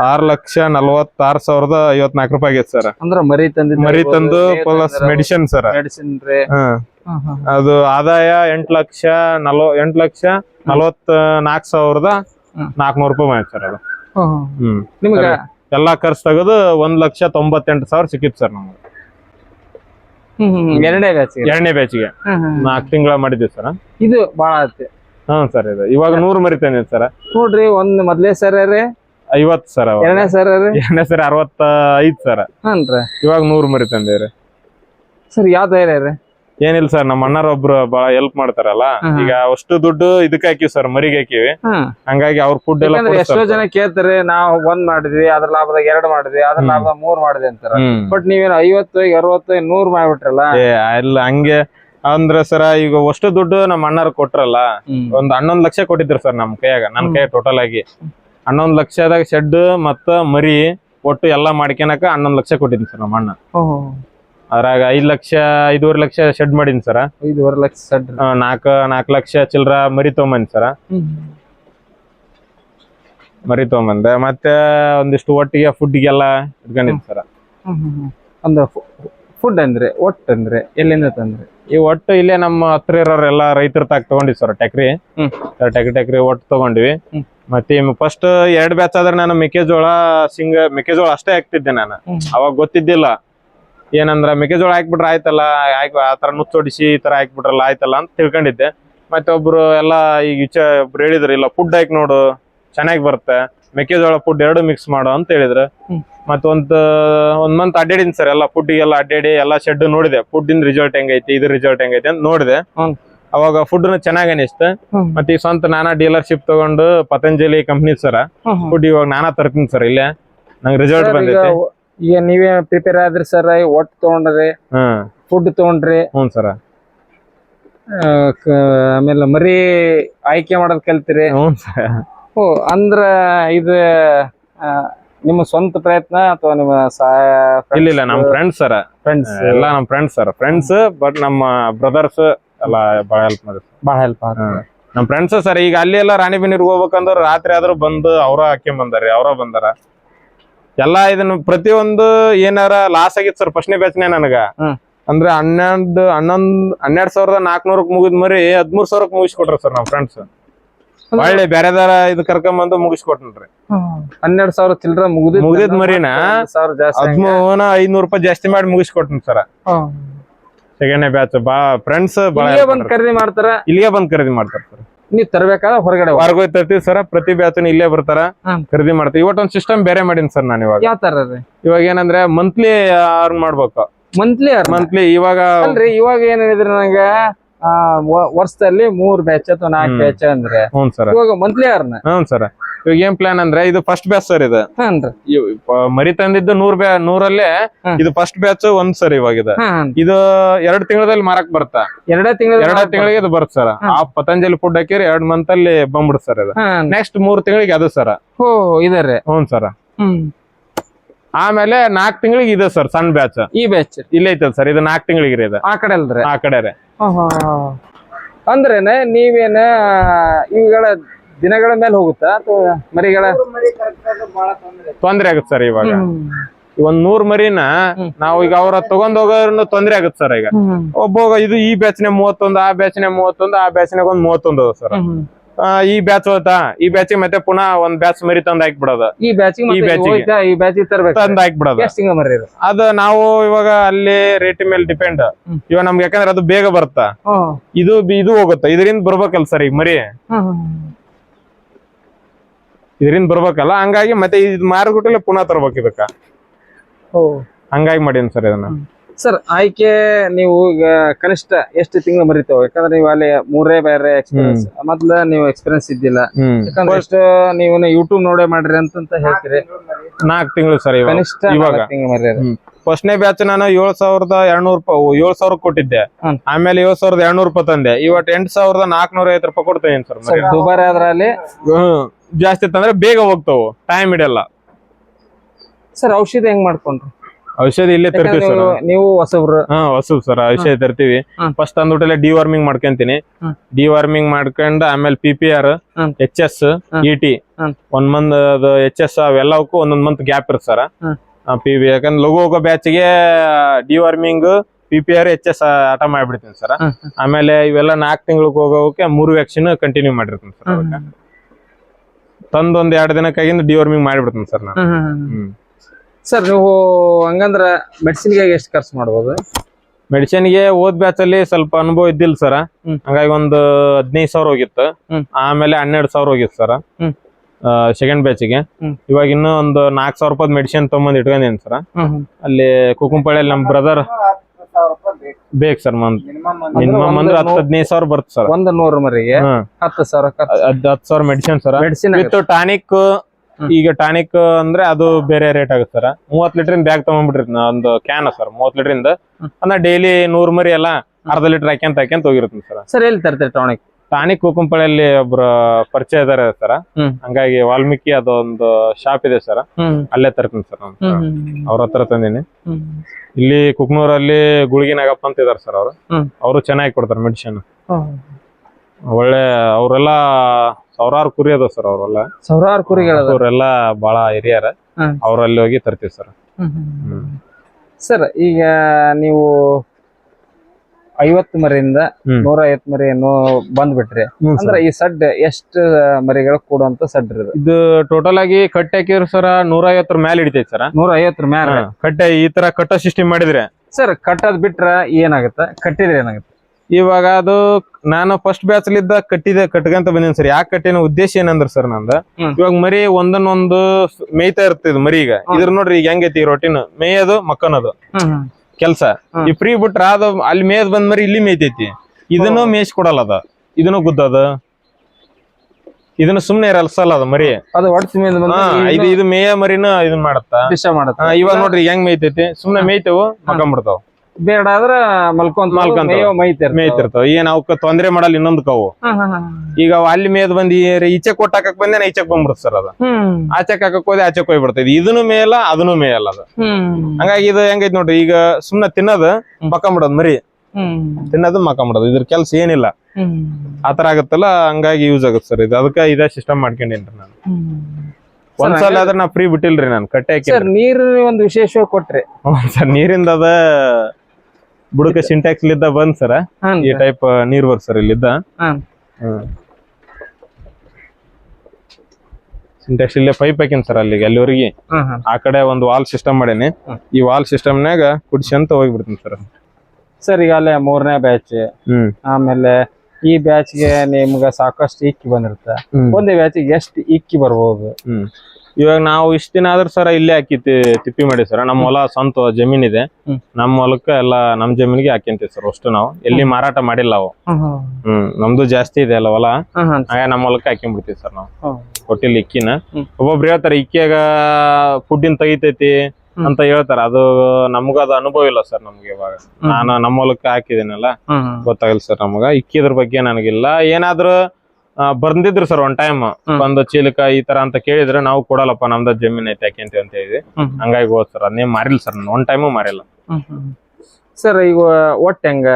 ಆರ್ ಲಕ್ಷ ನಲವತ್ತಾರು ಸಾವಿರದ ಐವತ್ನಾಲ್ಕು ರೂಪಾಯಿ ಆಗೈತೆ ಸರ್ ಅಂದ್ರೆ ಮರಿ ತಂದಿದ್ದು ಮರಿ ತಂದು ಪ್ಲಸ್ ಮೆಡಿಸಿನ್ ಸರ್ ಮೆಡಿಸಿನ್ ಅದು ಆದಾಯ ಎಂಟ್ ಲಕ್ಷ ನಲ್ವ ಎಂಟ್ ಲಕ್ಷ ನಲವತ್ ನಾಲ್ಕು ಸಾವಿರದ ನಾಲ್ಕನೂರು ರೂಪಾಯಿ ಬಂತು ಸರ್ ಅದು. ಹ್ಮ್. ನಿಮ್ಗ ಎಲ್ಲಾ ಖರ್ಚು ತೆಗೆದು ಒಂದ್ ಲಕ್ಷ ತೊಂಬತ್ತೆಂಟು ಸಾವಿರ ಸಿಕ್ಕಿತ್ತು ಸರ್ ನಮ್ಗೆ. ಎರಡನೇ ಬ್ಯಾಚ್ ಎರಡನೇ ಬ್ಯಾಚಿಗೆ ನಾಲ್ಕು ತಿಂಗಳ ಮಾಡಿದ್ವಿ ಸರ್. ಇದು ಬಹಳ ಆಯ್ತು. ಹ್ಮ್ ಸರ್ ಇದು. ಇವಾಗ ನೂರ್ ಮರಿತೇನೆ ಸರ್. ನೋಡ್ರಿ ಒಂದ್ ಮೊದ್ಲೇ ಸರ ರೀ. ಐವತ್ ಸರ್ ಎರಡನೇ ಸರ ಎರಡನೇ ಸರ್ ಅರವತ್ತ ಐದ್ ಸರ್ ಇವಾಗ ನೂರ್ ಮರಿ ತಂದೇವ್ರಿ ಸರ್ ಯಾವ ಧೈರ್ಯ ರೀ? ಏನಿಲ್ಲ ಸರ್ ನಮ್ಮ ಅಣ್ಣರೊಬ್ರು ಬಹಳ ಹೆಲ್ಪ್ ಮಾಡ್ತಾರಲ್ಲ ಈಗ ಅಷ್ಟು ದುಡ್ಡು ಇದಕ್ಕೆ ಹಾಕಿವಿ ಸರ್ ಮರಿಗೆ ಹಾಕಿವಿ. ಹಂಗಾಗಿ ಅವ್ರ ಫುಡ್ ಎಲ್ಲ ಎಷ್ಟೋ ಜನ ಕೇಳ್ತಾರೆ ನಾವು ಒಂದ್ ಮಾಡಿದ್ವಿ ಅದ್ರ ಲಾಭದಾಗ ಎರಡ್ ಮಾಡಿದ್ವಿ ಅದ್ರ ಲಾಭ ಮೂರ್ ಮಾಡಿದ್ವಿ ಅಂತಾರ. ಬಟ್ ನೀವೇನು ಐವತ್ತು ಅರವತ್ತು ನೂರ್ ಮಾಡ್ಬಿಟ್ರಲ್ಲ? ಏ ಇಲ್ಲ ಹಂಗೆ. ಅಂದ್ರ ಸರ ಈಗ ಅಷ್ಟು ದುಡ್ಡು ನಮ್ಮ ಅಣ್ಣರು ಕೊಟ್ರಲ್ಲ ಒಂದ್ ಹನ್ನೊಂದ್ ಲಕ್ಷ ಕೊಟ್ಟಿದ್ರು ಸರ್ ನಮ್ ಕೈಯಾಗ ನನ್ ಕೈ ಟೋಟಲ್ ಆಗಿ. ಹನ್ನೊಂದ್ ಲಕ್ಷದಾಗ ಶೆಡ್ ಮತ್ತ ಮರಿ ಒಟ್ಟು ಎಲ್ಲಾ ಮಾಡ್ಕೊಳಕ ಹನ್ನೊಂದ್ ಲಕ್ಷ ಕೊಟ್ಟಿದ್ದೀನಿ ಸರ್ ನಮ್ಮ ಅಣ್ಣ. ಅದ್ರಾಗ ಐದ್ ಲಕ್ಷ ಐದೂವರೆ ಲಕ್ಷ ಶೆಡ್ ಮಾಡೀನಿ ಸರ್. ಐದುವರೆ ಲಕ್ಷ ಸಡ್ ನಾಲ್ಕ ನಾಲ್ಕ್ ಲಕ್ಷ ಚಿಲ್ರ ಮರಿ ತೊಂಬನ್ ಸರ. ಮರಿ ತೊಂಬಂದ ಮತ್ತೆ ಒಂದಿಷ್ಟು ಒಟ್ಟಿಗೆ ಫುಡ್ಗೆಲ್ಲ ಇಟ್ಕೊಂಡಿದ್ ಸರ್. ಒಂದು ಫುಡ್ ಅಂದ್ರೆ ಒಟ್ಟು ಅಂದ್ರೆ ಎಲ್ಲಿಂದ ತಂದ್ರೆ? ಈ ಒಟ್ಟು ಇಲ್ಲೇ ನಮ್ಮ ಹತ್ರ ಇರೋರೆಲ್ಲ ರೈತರ ತಾಕ ತಗೊಂಡಿವಿ ಸರ್ ಟೆಕ್ರಿ. ಟೆಕ್ರಿ ಟೆಕ್ರಿ ಒಟ್ಟು ತಗೊಂಡಿವಿ. ಮತ್ತೆ ಫಸ್ಟ್ ಎರಡ್ ಬ್ಯಾಚ್ ಆದ್ರೆ ನಾನು ಮೆಕ್ಕೆಜೋಳ ಸಿಂಗ ಮೆಕ್ಕೆಜೋಳ ಅಷ್ಟೇ ಹಾಕ್ತಿದ್ದೆ ನಾನು. ಅವಾಗ ಗೊತ್ತಿದ್ದಿಲ್ಲ. ಏನಂದ್ರ ಮೆಕ್ಕೆಜೋಳ ಹಾಕ್ಬಿಟ್ರೆ ಆಯ್ತಲ್ಲ ಆತರ ಆ ತರ ನುಚ್ಚೊಡಿಸಿ ಈ ತರ ಹಾಕ್ಬಿಟ್ರಲ್ಲ ಆಯ್ತಲ್ಲ ಅಂತ ತಿಳ್ಕೊಂಡಿದ್ದೆ. ಮತ್ತೆ ಒಬ್ರು ಎಲ್ಲ ಈಗ ವಿಚ ಒಬ್ರು ಹೇಳಿದ್ರು ಇಲ್ಲ ಫುಡ್ ಹಾಕಿ ನೋಡು ಚೆನ್ನಾಗಿ ಬರುತ್ತೆ ಮೆಕ್ಕೆಜೋಳ ಫುಡ್ ಎರಡು ಮಿಕ್ಸ್ ಮಾಡು ಅಂತ ಹೇಳಿದ್ರು. ಮತ್ತ ಒಂದ್ ಒಂದ್ ಮಂತ್ ಅಡ್ಡಾಡಿನ್ ಸರ್ ಎಲ್ಲ ಫುಡ್ ಎಲ್ಲ ಅಡ್ಡಾಡಿ ಎಲ್ಲ ಶೆಡ್ ನೋಡಿದೆ. ಫುಡ್ ಇನ್ ರಿಸಲ್ಟ್ ಹೆಂಗೈತಿ ಇದ್ರ ರಿಸಲ್ಟ್ ಹೆಂಗೈತಿ ಅಂತ ನೋಡಿದೆ. ಅವಾಗ ಫುಡ್ ಚೆನ್ನಾಗಿ ಅನಿಸ್ತ ಮತ್ತೆ ಈ ಸ್ವಂತ ನಾನಾ ಡೀಲರ್ಶಿಪ್ ತಗೊಂಡು ಪತಂಜಲಿ ಕಂಪ್ನಿ ಸರ್ ಫುಡ್ ಇವಾಗ ನಾನಾ ತರ್ತೀನಿ ಸರ್ ಇಲ್ಲೇ. ನಂಗೆ ರಿಸಲ್ಟ್ Sir, ಈಗ ನೀವೇ ಪ್ರಿಪೇರ್ ಆದ್ರಿ ಸರ್ ಒಟ್ಟು ತಗೊಂಡ್ರಿ ಫುಡ್ ತಗೊಂಡ್ರಿ. ಹ್ಞೂ ಸರ ಆಮೇಲೆ ಮರಿ ಆಯ್ಕೆ ಮಾಡೋದ್ ಕಲ್ತಿರಿ. ಹ್ಞೂ ಸರ್ ಓ ಅಂದ್ರ ಇದು ನಿಮ್ಮ ಸ್ವಂತ ಪ್ರಯತ್ನ ಅಥವಾ ನಿಮ್ಮ ಸಹಾಯ ಇಲ್ಲ ಇಲ್ಲ ನಮ್ಮ ಫ್ರೆಂಡ್ಸ್ ಸರ್ ಫ್ರೆಂಡ್ಸ್ ಎಲ್ಲ ನಮ್ಮ ಫ್ರೆಂಡ್ಸ್ ಸರ್ ಫ್ರೆಂಡ್ಸ್ ಬಟ್ ನಮ್ಮ ಬ್ರದರ್ಸ್ ಎಲ್ಲ ಬಹಳ ಹೆಲ್ಪ್ ಮಾಡಿದ್ರು ಬಹಳ ಹೆಲ್ಪ್ ನಮ್ಮ ನಮ್ ಫ್ರೆಂಡ್ಸ್ ಸರ್ ಈಗ ಅಲ್ಲಿ ಎಲ್ಲ ರಾಣಿಬೆನ್ನೂರ್ಗೆ ಹೋಗ್ಬೇಕಂದ್ರೆ ರಾತ್ರಿ ಆದ್ರೂ ಬಂದು ಅವರ ಹಾಕಿ ಬಂದಾರಿ ಅವರ ಬಂದಾರ. ಎಲ್ಲಾ ಇದನ್ನ ಪ್ರತಿಯೊಂದು ಏನಾರ ಲಾಸ್ ಆಗಿತ್ತು ಸರ್ ಫಸ್ಟ್ನೇ ಬ್ಯಾಚ್ನೇ ನನಗ. ಅಂದ್ರೆ ಅಂದ್ರೆ ಹನ್ನೊಂದು ಹನ್ನೆರಡ್ ಸಾವಿರದ ನಾಲ್ಕನೂರಕ್ ಮುಗಿದ್ ಮರಿ ಹದ್ಮೂರ್ ಸಾವಿರಕ್ ಮುಗಿಸ್ಕೊಟ್ರ ಸರ್ ನಮ್ ಫ್ರೆಂಡ್ಸ್ ಒಳ್ಳೆ ಬ್ಯಾರೆದಾರ ಇದು ಕರ್ಕೊಂಬಂದು ಮುಗಿಸ್ಕೊಟ್ರಿ ಹನ್ನೆರಡ್ ಸಾವಿರ ಚಿಲ್ಲರ ಮುಗಿದ್ ಮುಗಿದ್ ಮರಿನ. ಹದ್ಮೂನ ಐದ್ನೂರ್ ರೂಪಾಯಿ ಜಾಸ್ತಿ ಮಾಡಿ ಮುಗಿಸ್ಕೊಟ್ನಿ ಸರ್ ಸೆಕೆಂಡ್ ಬ್ಯಾಚ್ ಬಾ ಫ್ರೆಂಡ್ಸ್ ಇಲ್ಲಿಗೆ ಬಂದ್ ಖರೀದಿ ಮಾಡ್ತಾರ? ಇಲ್ಲಿಗೆ ಬಂದ್ ಖರೀದಿ ಮಾಡ್ತಾರ ಸರ್ ನೀವ್ ತರಬೇಕಾದ ಹೊರಗಡೆ ಹೊರಗೋಯ್ ತರ್ತೀವಿ ಸರ್ ಪ್ರತಿ ಬ್ಯಾಚ್ ಇಲ್ಲೇ ಬರ್ತಾರ. ಹ್ಮ್. ಖರೀದಿ ಮಾಡ್ತೀವಿ. ಇವತ್ತೊಂದ್ ಸಿಸ್ಟಮ್ ಬೇರೆ ಮಾಡೀನಿ ಸರ್ ನಾನು ಇವಾಗ. ಯಾವ ತರ ರೀ? ಇವಾಗ ಏನಂದ್ರೆ ಮಂತ್ಲಿ ಅರ್ನ್ ಮಾಡ್ಬೇಕು. ಮಂತ್ಲಿ ಮಂತ್ಲಿ ಇವಾಗ ಅಲ್ರಿ ಇವಾಗ ಏನ್ ಹೇಳಿದ್ರಿ ನಂಗ ಆ, ವರ್ಷದಲ್ಲಿ ಮೂರ್ ಬ್ಯಾಚ್ ಅಥವಾ ನಾಲ್ಕು ಬ್ಯಾಚ್ ಅಂದ್ರೆ. ಇವಾಗ ಮಂತ್ಲಿ ಅರ್ನ್ ಹ್ಞೂ ಸರ್. ಇವಾಗ ಏನ್ ಪ್ಲಾನ್ ಅಂದ್ರೆ ಇದು ಫಸ್ಟ್ ಬ್ಯಾಚ್ ಸರ್ ಇದು. ಹಾನ್ರಿ ಇವ್- ಪ- ಮರಿ ತಂದಿದ್ದು ನೂರ್ ಬ್ಯಾ ನೂರಲ್ಲೇ ಹ್ಮ್. ಇದು ಫಸ್ಟ್ ಬ್ಯಾಚ್ ಒಂದ್ ಸರ್ ಇವಾಗ ಇದು ಎರಡ್ ತಿಂಗಳಲ್ಲಿ ಮಾರಕ್ ಬರ್ತಾ. ಎರಡೇ ತಿಂಗಳ ಎರಡ ತಿಂಗಳಿಗೆ ಇದು ಬರುತ್ತೆ ಸರ್ ಆ ಪತಂಜಲಿ ಫುಡ್ ಹಾಕಿರಿ ಎರಡ್ ಮಂತ್ ಅಲ್ಲಿ ಬಂದ್ಬಿಡುತ್ತೆ ಸರ್ ಇದು. ನೆಕ್ಸ್ಟ್ ಮೂರ್ ತಿಂಗಳಿಗೆ ಅದು ಸರ್ ಓ ಇದಾರೆ ಹ್ಞೂ ಸರ್ ಹ್ಮ್. ಆಮೇಲೆ ನಾಕ್ ತಿಂಗಳಿಗೆ ಇದೆ ಸರ್ ಸಣ್ಣ ಬ್ಯಾಚ್ ಈ ಬ್ಯಾಚ್ ಇಲ್ಲೇ ಐತಲ್ ಸರ್ ಇದು ನಾಕ್ ತಿಂಗಳಿಗೆ ಇದೆ. ಆ ಕಡೆ ಅಲ್ರಿ. ಆ ಕಡೆ ಅಂದ್ರೇನೆ ನೀವೇನ ಇವುಗಳ ದಿನಗಳ ಮೇಲೆ ಹೋಗುತ್ತಾ ಅಥವಾ ಮರಿಗಳ? ತೊಂದ್ರೆ. ಆಗುತ್ತೆ ಸರ್ ಇವಾಗ. ಒಂದ್ ನೂರ್ ಮರಿನ ನಾವು ಈಗ ಅವ್ರ ತಗೊಂಡ್ ಹೋಗೋರ್ನು ತೊಂದ್ರೆ ಆಗುತ್ತೆ ಸರ್ ಈಗ. ಒಬ್ಬ ಇದು ಈ ಬ್ಯಾಚ್ನೆ ಮೂವತ್ತೊಂದು ಆ ಬ್ಯಾಚ್ನೆ ಮೂವತ್ತೊಂದು ಆ ಬ್ಯಾಚ್ನಾಗ ಒಂದ್ ಮೂವತ್ತೊಂದು ಅದ ಸರ್. ಈ ಬ್ಯಾಚ್ ಹೋತಾ? ಈ ಬ್ಯಾಚ್ ಮತ್ತೆ ಪುನಃ ಒಂದ್ ಬ್ಯಾಚ್ ಮರಿ ತಂದ್ ಹಾಕ್ಬಿಡೋದು. ಈ ಬ್ಯಾಚ್ ಈ ಬ್ಯಾಚ್ ತಂದ್ ಹಾಕ್ಬಿಡೋದು. ಅದ ನಾವು ಇವಾಗ ಅಲ್ಲಿ ರೇಟ್ ಮೇಲೆ ಡಿಪೆಂಡ್. ಇವಾಗ ನಮ್ಗೆ ಯಾಕಂದ್ರೆ ಅದು ಬೇಗ ಬರುತ್ತಾ? ಇದು ಇದು ಹೋಗುತ್ತೆ? ಇದರಿಂದ ಬರ್ಬೇಕಲ್ ಸರ್ ಈಗ ಮರಿ? ಇದರಿಂದ ಬರ್ಬೇಕಲ್ಲ? ಹಂಗಾಗಿ ಮತ್ತೆ ಇದು ಮಾರ್ಬಿಟ್ಟಲೆ ಪುನಃ ತರ್ಬೇಕು ಇದಕ್ಕ. ಹಂಗಾಗಿ ಮಾಡೀನಿ ಸರ್ ಇದನ್ನ. ಸರ್ ಆಯ್ಕೆ ನೀವು ಈಗ ಕನಿಷ್ಠ ಎಷ್ಟು ತಿಂಗಳು ಮರಿತಾವ? ಯಾಕಂದ್ರೆ ನೀವು ಅಲ್ಲಿ ಮೂರೇ ಬೇರೆ ಎಕ್ಸ್ಪೀರಿಯನ್ಸ್ ಮೊದ್ಲ ನೀವು ಎಕ್ಸ್ಪೀರಿಯನ್ಸ್ ಇದ್ದಿಲ್ಲ. ಫಸ್ಟ್ ಯಾಕಂದ್ರೆ ಎಷ್ಟು ನೀವು ಯೂಟ್ಯೂಬ್ ನೋಡೇ ಮಾಡ್ರಿ ಅಂತ ಹೇಳ್ತೀರಿ. ನಾಲ್ಕು ತಿಂಗಳು ಸರ್ ಕನಿಷ್ಠ ಇವಾಗ. ತಿಂಗಳು ಫಸ್ಟ್ನೇ ಬ್ಯಾಚ್ ನಾನು ಏಳ್ ಸಾವಿರದ ಎರಡ್ನೂರ್ ರೂಪಾಯಿ ಏಳ್ ಸಾವಿರ ಕೊಟ್ಟಿದ್ದೆ. ಆಮೇಲೆ ಏಳ್ ಸಾವಿರದ ಎರಡ್ನೂರ್ ರೂಪಾಯಿ ತಂದೆ. ಇವತ್ತು ಎಂಟ್ ಸಾವಿರದ ನಾಲ್ಕನೂರ ಐವತ್ತು ರೂಪಾಯಿ ಕೊಡ್ತೇನೆ ಸರ್ ದುಬಾರಿ ಅದ್ರಲ್ಲಿ ಹ್ಮ್. ಜಾಸ್ತಿ ತಂದ್ರೆ ಬೇಗ ಹೋಗ್ತಾವು ಟೈಮ್ ಹಿಡಿಯಲ್ಲ. ಸರ್ ಔಷಧಿ ಹೆಂಗ್ ಮಾಡ್ಕೊಂಡ್ರಿ? ಔಷಧಿ ಇಲ್ಲೇ ತರ್ತೀವಿ ಸರ್. ನೀವು- ಹೊಸಬ್ರು. ಹಾ ಹೊಸು ಸರ್ ಔಷಧಿ ತರ್ತೀವಿ. ಫಸ್ಟ್ ಫಸ್ಟ್ ಡಿ ವಾರ್ಮಿಂಗ್ ಮಾಡ್ಕೊಂತೀನಿ. ಡಿ ಡಿವಾರ್ಮಿಂಗ್ ಮಾಡ್ಕೊಂಡು ಆಮೇಲೆ P P R. H S. E T ಒಂದ್ ಮಂತ್ ಅದು ಎಚ್ ಎಸ್ ಅವೆಲ್ಲವಕ್ಕೂ ಒಂದೊಂದ್ ಮಂತ್ ಗ್ಯಾಪ್ ಇರುತ್ತೆ ಸರ್. ಪಿ ಪಿ ಯಾಕಂದ್ರೆ ಲಘು ಹೋಗೋ ಬ್ಯಾಚ್ಗೆ deworming P P R H S ಆಟ ಮಾಡ್ಬಿಡ್ತೀನಿ ಸರ್. ಆಮೇಲೆ ಇವೆಲ್ಲ ನಾಲ್ಕು ತಿಂಗಳಿಗೆ ಹೋಗೋಕೆ ಮೂರು ವ್ಯಾಕ್ಸಿನ್ ಕಂಟಿನ್ಯೂ ಮಾಡಿರ್ತೀನಿ ಸರ್ ಹ್ಮ್. ತಂದ್ ಒಂದ್ ಎರಡು ದಿನಕ್ಕಾಗಿಂದ ಡಿವರ್ಮಿಂಗ್ ಮಾಡಿಬಿಡ್ತೀನಿ ಸರ್ ನಾನು. ಸರ್ ನೀವು ಹಂಗಂದ್ರ ಮೆಡಿಸಿನ್ಗೆ ಎಷ್ಟು ಖರ್ಚು ಮಾಡ್ಬೋದು? ಮೆಡಿಸಿನ್ಗೆ ಓದ್ ಬ್ಯಾಚ್ ಅಲ್ಲಿ ಸ್ವಲ್ಪ ಅನುಭವ ಇದ್ದಿಲ್ಲ ಸರ್. ಹಂಗಾಗಿ ಒಂದು ಹದಿನೈದು ಸಾವಿರ ಹೋಗಿತ್ತು. ಆಮೇಲೆ ಹನ್ನೆರಡು ಸಾವಿರ ಹೋಗಿತ್ತು ಸರ್. ಸೆಕೆಂಡ್ ಬ್ಯಾಚ್ಗೆ. ಇವಾಗ ಇನ್ನೂ ಒಂದು ನಾಲ್ಕು ಸಾವಿರ ರೂಪಾಯಿ ಮೆಡಿಸಿನ್ ತಗೊಂಬಂದ್ ಇಟ್ಕೊಂಡಿನಿ ಸರ್. ಅಲ್ಲಿ ಕುಕುಂಪಳ್ಳಿಯಲ್ಲಿ ನಮ್ಮ ಬ್ರದರ್ ಬೇಕು ಸರ್ ಮಂತ್. ಮಿನಿಮಮ್ ಅಂದ್ರೆ ಹತ್ತು ಹದಿನೈದು ಸಾವಿರ ಬರುತ್ತೆ ಸರ್. ಒಂದ್ ನೂರ ಮರಿಗೆ. ಹತ್ತು ಸಾವಿರ ಹತ್ತು ಸಾವಿರ medicine sir. Medicine with tonic ಈಗ ಟಾನಿಕ್ ಅಂದ್ರೆ ಅದು ಬೇರೆ ರೇಟ್ ಆಗುತ್ತೆ ಸರ್. ಮೂವತ್ ಲೀಟರ್ ಬ್ಯಾಗ್ ತಗೊಂಡ್ಬಿಟ್ರಿ ಒಂದು ಕ್ಯಾನ್ ಸರ್. ಮೂವತ್ ಲೀಟರ್ ಇಂದ. ಅಂದ್ರೆ ಡೈಲಿ ನೂರ್ ಮರಿ ಎಲ್ಲ ಅರ್ಧ ಲೀಟರ್ ಹಾಕ್ಯಂತ ಹಾಕ್ಯಂತ ಹೋಗಿರ್ತೀನಿ ಸರ್. ಸರ್ ಎಲ್ಲಿ ತರ್ತೀರಿ ಟಾನಿಕ್ ಟಾನಿಕ್ ಕುಕುಂಪಳ್ಳಿಯಲ್ಲಿ ಒಬ್ರು ಪರಿಚಯ ಇದಾರೆ ಸರ್. ಹಂಗಾಗಿ ವಾಲ್ಮೀಕಿ ಅದೊಂದು ಶಾಪ್ ಇದೆ ಸರ್. ಅಲ್ಲೇ ತರ್ತೀನಿ ಸರ್ ನಾನು. ಅವ್ರ ಹತ್ರ ತಂದೀನಿ. ಇಲ್ಲಿ ಕುಕ್ನೂರಲ್ಲಿ ಗುಳಿಗಿ ನಾಗಪ್ಪ ಅಂತ ಇದಾರೆ ಸರ್ ಅವರು. ಅವರು ಚೆನ್ನಾಗಿ ಕೊಡ್ತಾರೆ ಮೆಡಿಸಿನ್ ಒಳ್ಳೆ ಅವರೆಲ್ಲ ಸಾವಿರಾರು ಕುರಿ ಅದಾವ ಸರ್ ಅವರೆಲ್ಲ. ಸಾವಿರಾರು ಕುರಿಗಳು ಅವರೆಲ್ಲ ಬಹಳ ಹಿರಿಯರ. ಅವರಲ್ಲಿ ಅವ್ರಲ್ಲಿ ಹೋಗಿ ತರ್ತೀವಿ ಸರ್. ಸರ್ ಈಗ ನೀವು ಐವತ್ತು ಮರಿಯಿಂದ. ನೂರ ಐವತ್ ಮರಿ ಏನೋ ಬಂದ್ಬಿಟ್ರಿ. ಅಂದ್ರೆ ಈ ಸಡ್ ಎಷ್ಟು ಮರಿಗಳು ಕೊಡುವಂತ ಸಡ್ ಇದು ಟೋಟಲ್ ಆಗಿ ಕಟ್ಟೆ ಹಾಕಿದ್ರು ಸರ ನೂರ ಐವತ್ತರ ಮೇಲೆ ಹಿಡಿತೈತಿ ಸರ್. ನೂರ ಐವತ್ತರ ಮ್ಯಾಲ ಕಟ್ಟೆ ಈ ತರ ಕಟ್ಟೋ ಸಿಸ್ಟಮ್ ಮಾಡಿದ್ರೆ. ಸರ್ ಕಟ್ಟದ್ ಬಿಟ್ರ ಏನಾಗುತ್ತೆ? ಕಟ್ಟಿದ್ರೆ ಏನಾಗುತ್ತೆ? ಇವಾಗ ಅದು ನಾನು ಫಸ್ಟ್ ಬ್ಯಾಚ್ ಲಿದ್ದ ಕಟ್ಟಿದೆ ಕಟ್ಕಂತ ಬಂದಿನಿ ಸರ್. ಯಾಕೆ ಕಟ್ಟಿನ ಉದ್ದೇಶ ಏನಂದ್ರ ಸರ್ ನಂದ. ಇವಾಗ ಮರಿ ಒಂದನ್ನೊಂದು ಮೇಯ್ತಾ ಇರ್ತದ ಮರಿ ಈಗ. ಇದ್ರ ನೋಡ್ರಿ ಈಗ ಹೆಂಗೈತಿ ರೊಟ್ಟಿನ ಮೇಯೋದು ಮಕ್ಕನದು. ಕೆಲ್ಸ. ಈ ಫ್ರೀ ಬಿಟ್ರ ಅದು ಅಲ್ಲಿ ಮೇದ್ ಬಂದ್ ಮರಿ ಇಲ್ಲಿ ಮೇಯ್ತೈತಿ. ಇದನ್ನು ಮೇಯ್ಸಿ ಕೊಡಲ್ಲ ಅದ. ಇದನ್ನು ಗುದ್ದದ ಇದನ್ನ ಸುಮ್ನೆ ಇರಲ್ಸಲ್ಲ ಅದ ಮರಿ. ಅದು ಇದು ಇದು ಮೇಯ ಮರಿನ ಇದನ್ನ ಮಾಡತ್ತ. ಇವಾಗ ನೋಡ್ರಿ ಹೆಂಗ್ ಮೇಯ್ತೈತಿ. ಸುಮ್ನೆ ಮೇಯ್ತೇವು ಮಕ್ಕಂಬಿಡ್ತಾವ ಬೇಡ ಆದ್ರ ಮಲ್ಕೊಂತ ಮೈತಿರ್ ಮೇಯ್ತಿರ್ತಾವ ಏನ್ ಅವಕ್ಕ ತೊಂದ್ರೆ ಮಾಡಲ್ಲ ಇನ್ನೊಂದ್ ಕವು. ಈಗ ಅಲ್ಲಿ ಮೇದ್ ಬಂದಿ ಈಚೆ ಕೊಟ್ಟಾಕಕ್ ಬಂದೇನ ಈಚೆಕ್ ಬಂದ್ಬಿಡುತ್ತೆ ಸರ್ ಅದ. ಆಚೆಕ್ ಹಾಕಕ್ ಹೋದೆ ಆಚೆಕ್ ಹೋಗ್ಬಿಡ್ತೈತಿ ಇದನ್ನು ಮೇಯಲ್ಲ ಅದನ್ನು ಮೇಯಲ್ಲ ಅದ. ಹಂಗಾಗಿ ಇದು ಹೆಂಗೈತಿ ನೋಡ್ರಿ ಈಗ ಸುಮ್ನೆ ತಿನ್ನೋದು ಮಕ್ಕಂಬಿಡೋದ್ ಮರಿ. ತಿನ್ನೋದು ಮಕ್ಕಂಬಿಡೋದು ಇದ್ರ ಕೆಲ್ಸ ಏನಿಲ್ಲ. ಆತರ ಆಗತ್ತಲ್ಲ ಹಂಗಾಗಿ ಯೂಸ್ ಆಗುತ್ತೆ ಸರ್ ಇದು. ಅದಕ್ಕ ಇದೇ ಸಿಸ್ಟಮ್ ಮಾಡ್ಕೊಂಡೇನ್ರಿ ನಾನು. ಒಂದ್ಸಲ ಆದ್ರೆ ನಾ ಫ್ರೀ ಬಿಟ್ಟಿಲ್ರಿ ನಾನು ಕಟ್ಟೆ ನೀರು ಒಂದು ವಿಶೇಷವಾಗಿ ಕೊಟ್ರಿ. ಸರ್ ನೀರಿಂದ ಅದ ಬುಡಕ ಸಿಂಟ್ಯಾಕ್ಸ್ ಲಿದ್ದ ಬಂದ್ ಸರ್? ಈ ಟೈಪ್ ನೀರ್ ಬರ್ ಸರ್ ಇಲ್ಲಿದ್ದ? ಸಿಂಟ್ಯಾಕ್ಸ್ ಇಲ್ಲೇ ಪೈಪ್ ಹಾಕಿನ್ ಸರ್ ಅಲ್ಲಿಗೆ ಅಲ್ಲಿವರೆಗೆ ಆ ಕಡೆ ಒಂದು ವಾಲ್ ಸಿಸ್ಟಮ್ ಮಾಡೇನಿ. ಈ ವಾಲ್ ಸಿಸ್ಟಮ್ನಾಗ ಅಂತ ಹೋಗ್ಬಿಡ್ತೀನಿ ಸರ್. ಸರ್ ಈಗ ಅಲ್ಲೇ ಮೂರನೇ ಬ್ಯಾಚ್ ಹ್ಮ್. ಆಮೇಲೆ ಈ ಬ್ಯಾಚ್ಗೆ ನಿಮ್ಗೆ ಸಾಕಷ್ಟು ಇಕ್ಕಿ ಬಂದಿರುತ್ತೆ. ಒಂದೇ ಬ್ಯಾಚಿಗೆ ಎಷ್ಟು ಇಕ್ಕಿ ಬರ್ಬೋದು? ಹ್ಮ್. ಇವಾಗ ನಾವು ಇಷ್ಟ ದಿನ ಆದ್ರ ಸರ ಇಲ್ಲೇ ಹಾಕಿ ತಿಪ್ಪಿ ಮಾಡಿ ಸರ್. ನಮ್ಮ ಹೊಲ ಸ್ವಂತ ಜಮೀನ್ ಇದೆ. ನಮ್ಮ ಹೊಲಕ್ಕ ಎಲ್ಲ ನಮ್ ಜಮೀನಿಗೆ ಹಾಕಿಂತೀವಿ ಸರ್ ಅಷ್ಟು ನಾವು. ಎಲ್ಲಿ ಮಾರಾಟ ಮಾಡಿಲ್ಲ ಅವು. ಹ್ಮ್ ನಮ್ದು ಜಾಸ್ತಿ ಇದೆ ಅಲ್ಲ ಹೊಲ. ಹಾಗೆ ನಮ್ಮ ಹೊಲಕ್ಕೆ ಹಾಕಿಂಬಿಡ್ತೀವಿ ಸರ್ ನಾವು. ಹೋಟೆಲ್ ಇಕ್ಕಿನ. ಒಬ್ಬೊಬ್ರು ಹೇಳ್ತಾರೆ ಇಕ್ಕಿಯಾಗ ಫುಡ್ಡಿನ ತೆಗಿತೈತಿ ಅಂತ ಹೇಳ್ತಾರ. ಅದು ನಮ್ಗ ಅದು ಅನುಭವ ಇಲ್ಲ ಸರ್ ನಮ್ಗೆ ಇವಾಗ. ನಾನು ನಮ್ಮ ಹೊಲಕ್ಕೆ ಹಾಕಿದೇನಲ್ಲ ಗೊತ್ತಾಗಲ್ಲ ಸರ್ ನಮಗ. ಇಕ್ಕಿದ್ರ ಬಗ್ಗೆ ನನಗಿಲ್ಲ. ಏನಾದ್ರು ಬಂದಿದ್ರು ಸರ್ ಒನ್ ಟೈಮ್ ಒಂದು ಚೀಲಕ ಈ ತರ ಅಂತ ಕೇಳಿದ್ರೆ ನಾವು ಕೊಡಲ್ಲಪ್ಪ ನಮ್ದ ಜಮೀನ್ ಐತೆ ಯಾಕೆಂತ ಅಂತ ಹೇಳಿದ್ವಿ ಹಂಗಾಗಿ ಹೋದ್ ಸರ್ ಅದೇ ಮಾರಿಲ್ಲ ಸರ್ ಒನ್ ಟೈಮು ಮಾರಿಲ್ಲ. ಸರ್ ಈಗ ಒಟ್ಟು ಹೆಂಗ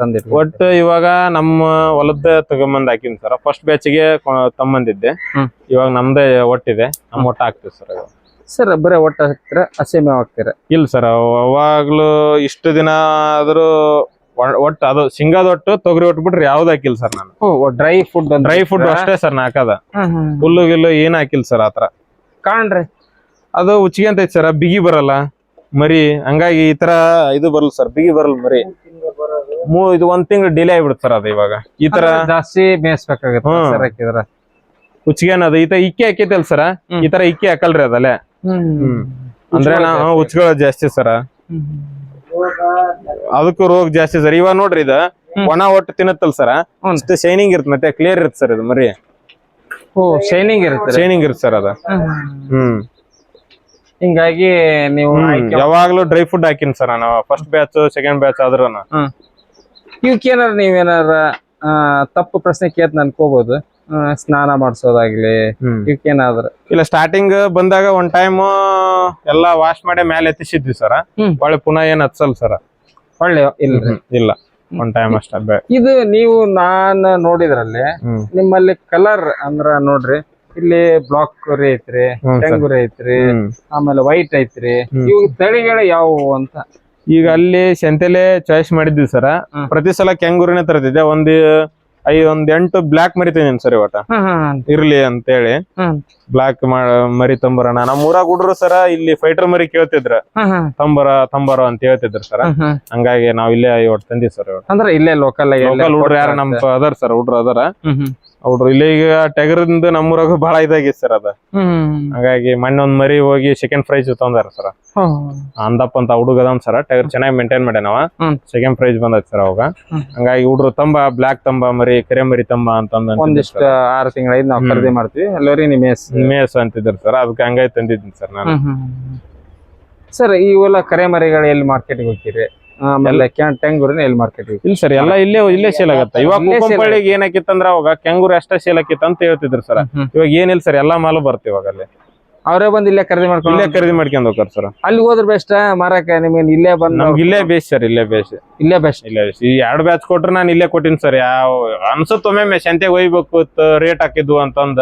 ತಂದಿರಿ ಒಟ್ಟು ಇವಾಗ ನಮ್ಮ ಹೊಲದ ತಗೊಂಬಂದ್ ಹಾಕಿನಿ ಸರ್ ಫಸ್ಟ್ ಬ್ಯಾಚಿಗೆ ತಮ್ಮಂದಿದ್ದೆ. ಇವಾಗ ನಮ್ದೇ ಒಟ್ಟಿದೆ. ನಮ್ಮ ಒಟ್ಟ ಹಾಕ್ತಿವಿ ಸರ್ ಇವಾಗ. ಸರ್ ಬರೀ ಒಟ್ಟು ಹಾಕ್ತೀರಾ ಹಸಿ ಹಾಕ್ತೀರಾ? ಹಾಕ್ತೀರ ಇಲ್ಲ ಸರ್ ಅವಾಗ್ಲೂ ಇಷ್ಟು ದಿನ ಆದ್ರೂ ಒಟ್ಟು ಅದು ಶೇಂಗಾದ ಒಟ್ಟು ತೊಗರಿ ಒಟ್ಟು ಬಿಟ್ರೆ ಯಾವ್ದು ಹಾಕಿಲ್ಲ ಸರ್ ನಾನು. ಡ್ರೈ ಫುಡ್ ಡ್ರೈ ಫುಡ್ ಅಷ್ಟೇ ಸರ್ ನಾ ಹಾಕದ. ಹುಲ್ಲು ಗಿಲ್ಲು ಏನ್ ಹಾಕಿಲ್ಲ ಸರ್ ಆತರ. ಕಾಣ್ರಿ. ಅದು ಉಚ್ಚಿಗೆ ಅಂತ ಐತಿ ಸರ್ ಬಿಗಿ ಬರಲ್ಲ. ಮರಿ ಹಂಗಾಗಿ ಈ ತರ ಇದು ಬರಲ್ ಸರ್ ಬಿಗಿ ಬರಲ್ಲ ಮರಿ. ಮೂ ಇದು ಒಂದ್ ತಿಂಗಳು ಡಿಲೇ ಆಗ್ಬಿಡುತ್ತೆ ಸರ್ ಅದು ಇವಾಗ. ಈ ತರ ಜಾಸ್ತಿ ಮೇಯಿಸ್ಬೇಕಾಗತ್ತೆ ಉಚ್ಚಿಗೆ ಅನ್ನೋದು ಈ ತರ ಇಕ್ಕಿ ಹಾಕೈತಲ್ ಸರ್. ಈ ತರ ಇಕ್ಕಿ ಹಾಕಲ್ರಿ ಅದಲ್ಲೇ. ಅಂದ್ರೆ ನಾವು ಉಚ್ಕೊಳ್ಳೋದು ಜಾಸ್ತಿ. ಸರ್. ಅದಕ್ಕೂ ರೋಗ ಜಾಸ್ತಿ ಸರ್. ಇವಾಗ ನೋಡ್ರಿ ಇದು ಒಣ ಒಟ್ಟು ತಿನ್ನತ್ತಲ್ ಸರ್. ಅಷ್ಟು ಶೈನಿಂಗ್ ಇರುತ್ತೆ ಮತ್ತೆ ಕ್ಲಿಯರ್ ಇರುತ್ತೆ ಸರ್ ಇದು ಮರಿ. ಓ ಶೈನಿಂಗ್ ಇರುತ್ತೆ. ಶೈನಿಂಗ್ ಇರುತ್ತೆ ಸರ್ ಅದ. ಹ್ಮ್. ಹಿಂಗಾಗಿ ನೀವು ಯಾವಾಗ್ಲೂ ಡ್ರೈ ಫುಡ್ ಹಾಕಿನಿ ಸರ್ ನಾನು. ಫಸ್ಟ್ ಬ್ಯಾಚ್ ಸೆಕೆಂಡ್ ಬ್ಯಾಚ್ ಆದ್ರೂ ಇವಕ್ಕೇನಾರ ನೀವೇನಾರ ತಪ್ಪು ಪ್ರಶ್ನೆ ಕೇತ್ ಅನ್ಕೋಬಹುದು ಸ್ನಾನ ಮಾಡಿಸೋದಾಗ್ಲಿ ಇವಕ್ಕೇನಾದ್ರು ಇಲ್ಲ ಸ್ಟಾರ್ಟಿಂಗ್ ಬಂದಾಗ ಒನ್ ಟೈಮ್ ಎಲ್ಲಾ ವಾಶ್ ಮಾಡಿ ಮೇಲೆ ಎತ್ತಿಸಿದ್ವಿ ಸರ್. ಒಳ್ಳೆ ಪುನಃ ಏನ್ ಹತ್ಸಲ್ ಸರ್. ಒಳ್ಳೆ ಇಲ್ರಿ ಇಲ್ಲ. ಒನ್ ಟೈಮ್ ಅಷ್ಟೇ ಇದು ನೀವು ನಾನ್ ನೋಡಿದ್ರಲ್ಲಿ ನಿಮ್ಮಲ್ಲಿ ಕಲರ್ ಅಂದ್ರ ನೋಡ್ರಿ ಇಲ್ಲಿ ಬ್ಲಾಕ್ ಕುರಿ ಐತ್ರಿ. ಟೆಂಗುರಿ ಐತ್ರಿ ಆಮೇಲೆ ವೈಟ್ ಐತ್ರಿ. ಇವು ತಳಿಗಳ ಯಾವುವು ಅಂತ? ಈಗ ಅಲ್ಲಿ ಸಂತೆಲೆ ಚಾಯ್ಸ್ ಮಾಡಿದ್ವಿ ಸರ್. ಪ್ರತಿ ಸಲ ಕೆಂಗೂರಿನೇ ತರ್ತಿದ್ದೆ ಒಂದ್ ಐ ಒಂದ್ ಎಂಟು ಬ್ಲಾಕ್ ಮರಿತೀನಿ ಸರ್ ಇವತ್ತ. ಇರ್ಲಿ ಅಂತ ಹೇಳಿ ಬ್ಲಾಕ್ ಮರಿ ತಂಬರಣ. ನಮ್ಮ ಊರಾಗ ಹುಡ್ರು ಸರ ಇಲ್ಲಿ ಫೈಟರ್ ಮರಿ ಕೇಳ್ತಿದ್ರ. ತಂಬರ ತಂಬರ ಅಂತ ಹೇಳ್ತಿದ್ರು ಸರ್. ಹಂಗಾಗಿ ನಾವ್ ಇಲ್ಲೇ ಇವತ್ತು ತಂದಿ ಸರ್ ಅಂದ್ರೆ ಇಲ್ಲೇ ಲೋಕಲ್ ಲೋಕಲ್ ಹುಡ್ರು ಯಾರ ನಮ್ ಅದಾರ ಸರ್ ಹುಡ್ರು ಅದಾರ. ಹುಡ್ರು ಇಲ್ಲಿ ಈಗ ಟಗರಿಂದ ನಮ್ಮೂರಾಗ ಬಹಳ ಇದಾಗಿ ಸರ್ ಅದ. ಹಂಗಾಗಿ ಮಣ್ಣ ಒಂದ್ ಮರಿ ಹೋಗಿ ಸೆಕೆಂಡ್ ಪ್ರೈಸ್ ತಂದಾರ ಸರ್. ಅಂದಪ್ಪ ಅಂತ ಹುಡುಗ ಅದಾನ್ ಸರ್ ಟಗರ್ ಚೆನ್ನಾಗಿ ಮೇಂಟೈನ್ ಮಾಡ್ಯಾನವ. ಸೆಕೆಂಡ್ ಪ್ರೈಸ್ ಬಂದೈತಿ ಸರ್ ಅವಾಗ. ಹಂಗಾಗಿ ಹುಡ್ರು ತಂಬ ಬ್ಲಾಕ್ ತಂಬ ಮರಿ ಕರೆ ಮರಿ ತಂಬ ಅಂತ ಒಂದಿಷ್ಟು ಆರು ತಿಂಗಳ ನಾವು. ಖರೀದಿ ಮಾಡ್ತೀವಿ ಎಲ್ಲರಿ ನಿಮೇಸ್. ಮೇಸ್ ಅಂತಿದ್ರು ಸರ್ ಅದಕ್ಕೆ ಹಂಗಾಗಿ ತಂದಿದ್ದೀನಿ ಸರ್ ನಾನು. ಸರ್ ಇವೆಲ್ಲ ಕರೆ ಮರಿಗಳು ಎಲ್ಲಿ ಮಾರ್ಕೆಟ್ಗೆ ಹೋಗ್ತೀರಿ? ಆಮೇಲೆ ಎಲ್ಲಿ ಮಾರ್ಕೆಟ್ ಇಲ್ಲ ಸರ್ ಎಲ್ಲ ಇಲ್ಲೇ ಇಲ್ಲೇ ಸೇಲ್ ಆಗತ್ತ. ಇವಾಗ ಕುಕ್ಕಂಪಳ್ಳಿಗೆ ಏನಾಕಿತ್ತಂದ್ರ ಅವಾಗ ಕೆಂಗೂರು ಅಷ್ಟೇ ಸೇಲ್ ಆಕಿತ್ತು ಅಂತ ಹೇಳ್ತಿದ್ರು ಸರ್. ಇವಾಗ ಏನಿಲ್ಲ ಸರ್ ಎಲ್ಲಾ ಮಾಲು ಬರ್ತೀವಿ ಇವಾಗ ಅಲ್ಲಿ. ಅವರೇ ಬಂದು ಇಲ್ಲೇ ಖರೀದಿ ಮಾಡ್ಕೊಂಡು ಇಲ್ಲೇ ಖರೀದಿ ಮಾಡ್ಕೊಂಡು ಹೋಗ್ತಾರ ಸರ್. ಅಲ್ಲಿ ಹೋದ್ರೆ ಬೆಸ್ಟ್ ಮಾರಕ ನಿಮ್ಗೆ ಇಲ್ಲೇ ಬಂದು ನಮ್ಗೆ ಇಲ್ಲೇ ಬೇಸ್ ಸರ್ ಇಲ್ಲೇ ಬೇಸ್ ಇಲ್ಲೇ ಬೆಸ್ಟ್ ಇಲ್ಲೇ ಬೇಸ್ ಈ ಎರಡು ಬ್ಯಾಚ್ ಕೊಟ್ರೆ ನಾನು ಇಲ್ಲೇ ಕೊಟ್ಟಿನಿ ಸರ್. ಯಾವ ಅನ್ಸುತ್ತೊಮ್ಮೆ ಸಂತೆಗೆ ಒಯ್ಬೇಕು ರೇಟ್ ಹಾಕಿದ್ವು ಅಂತಂದ.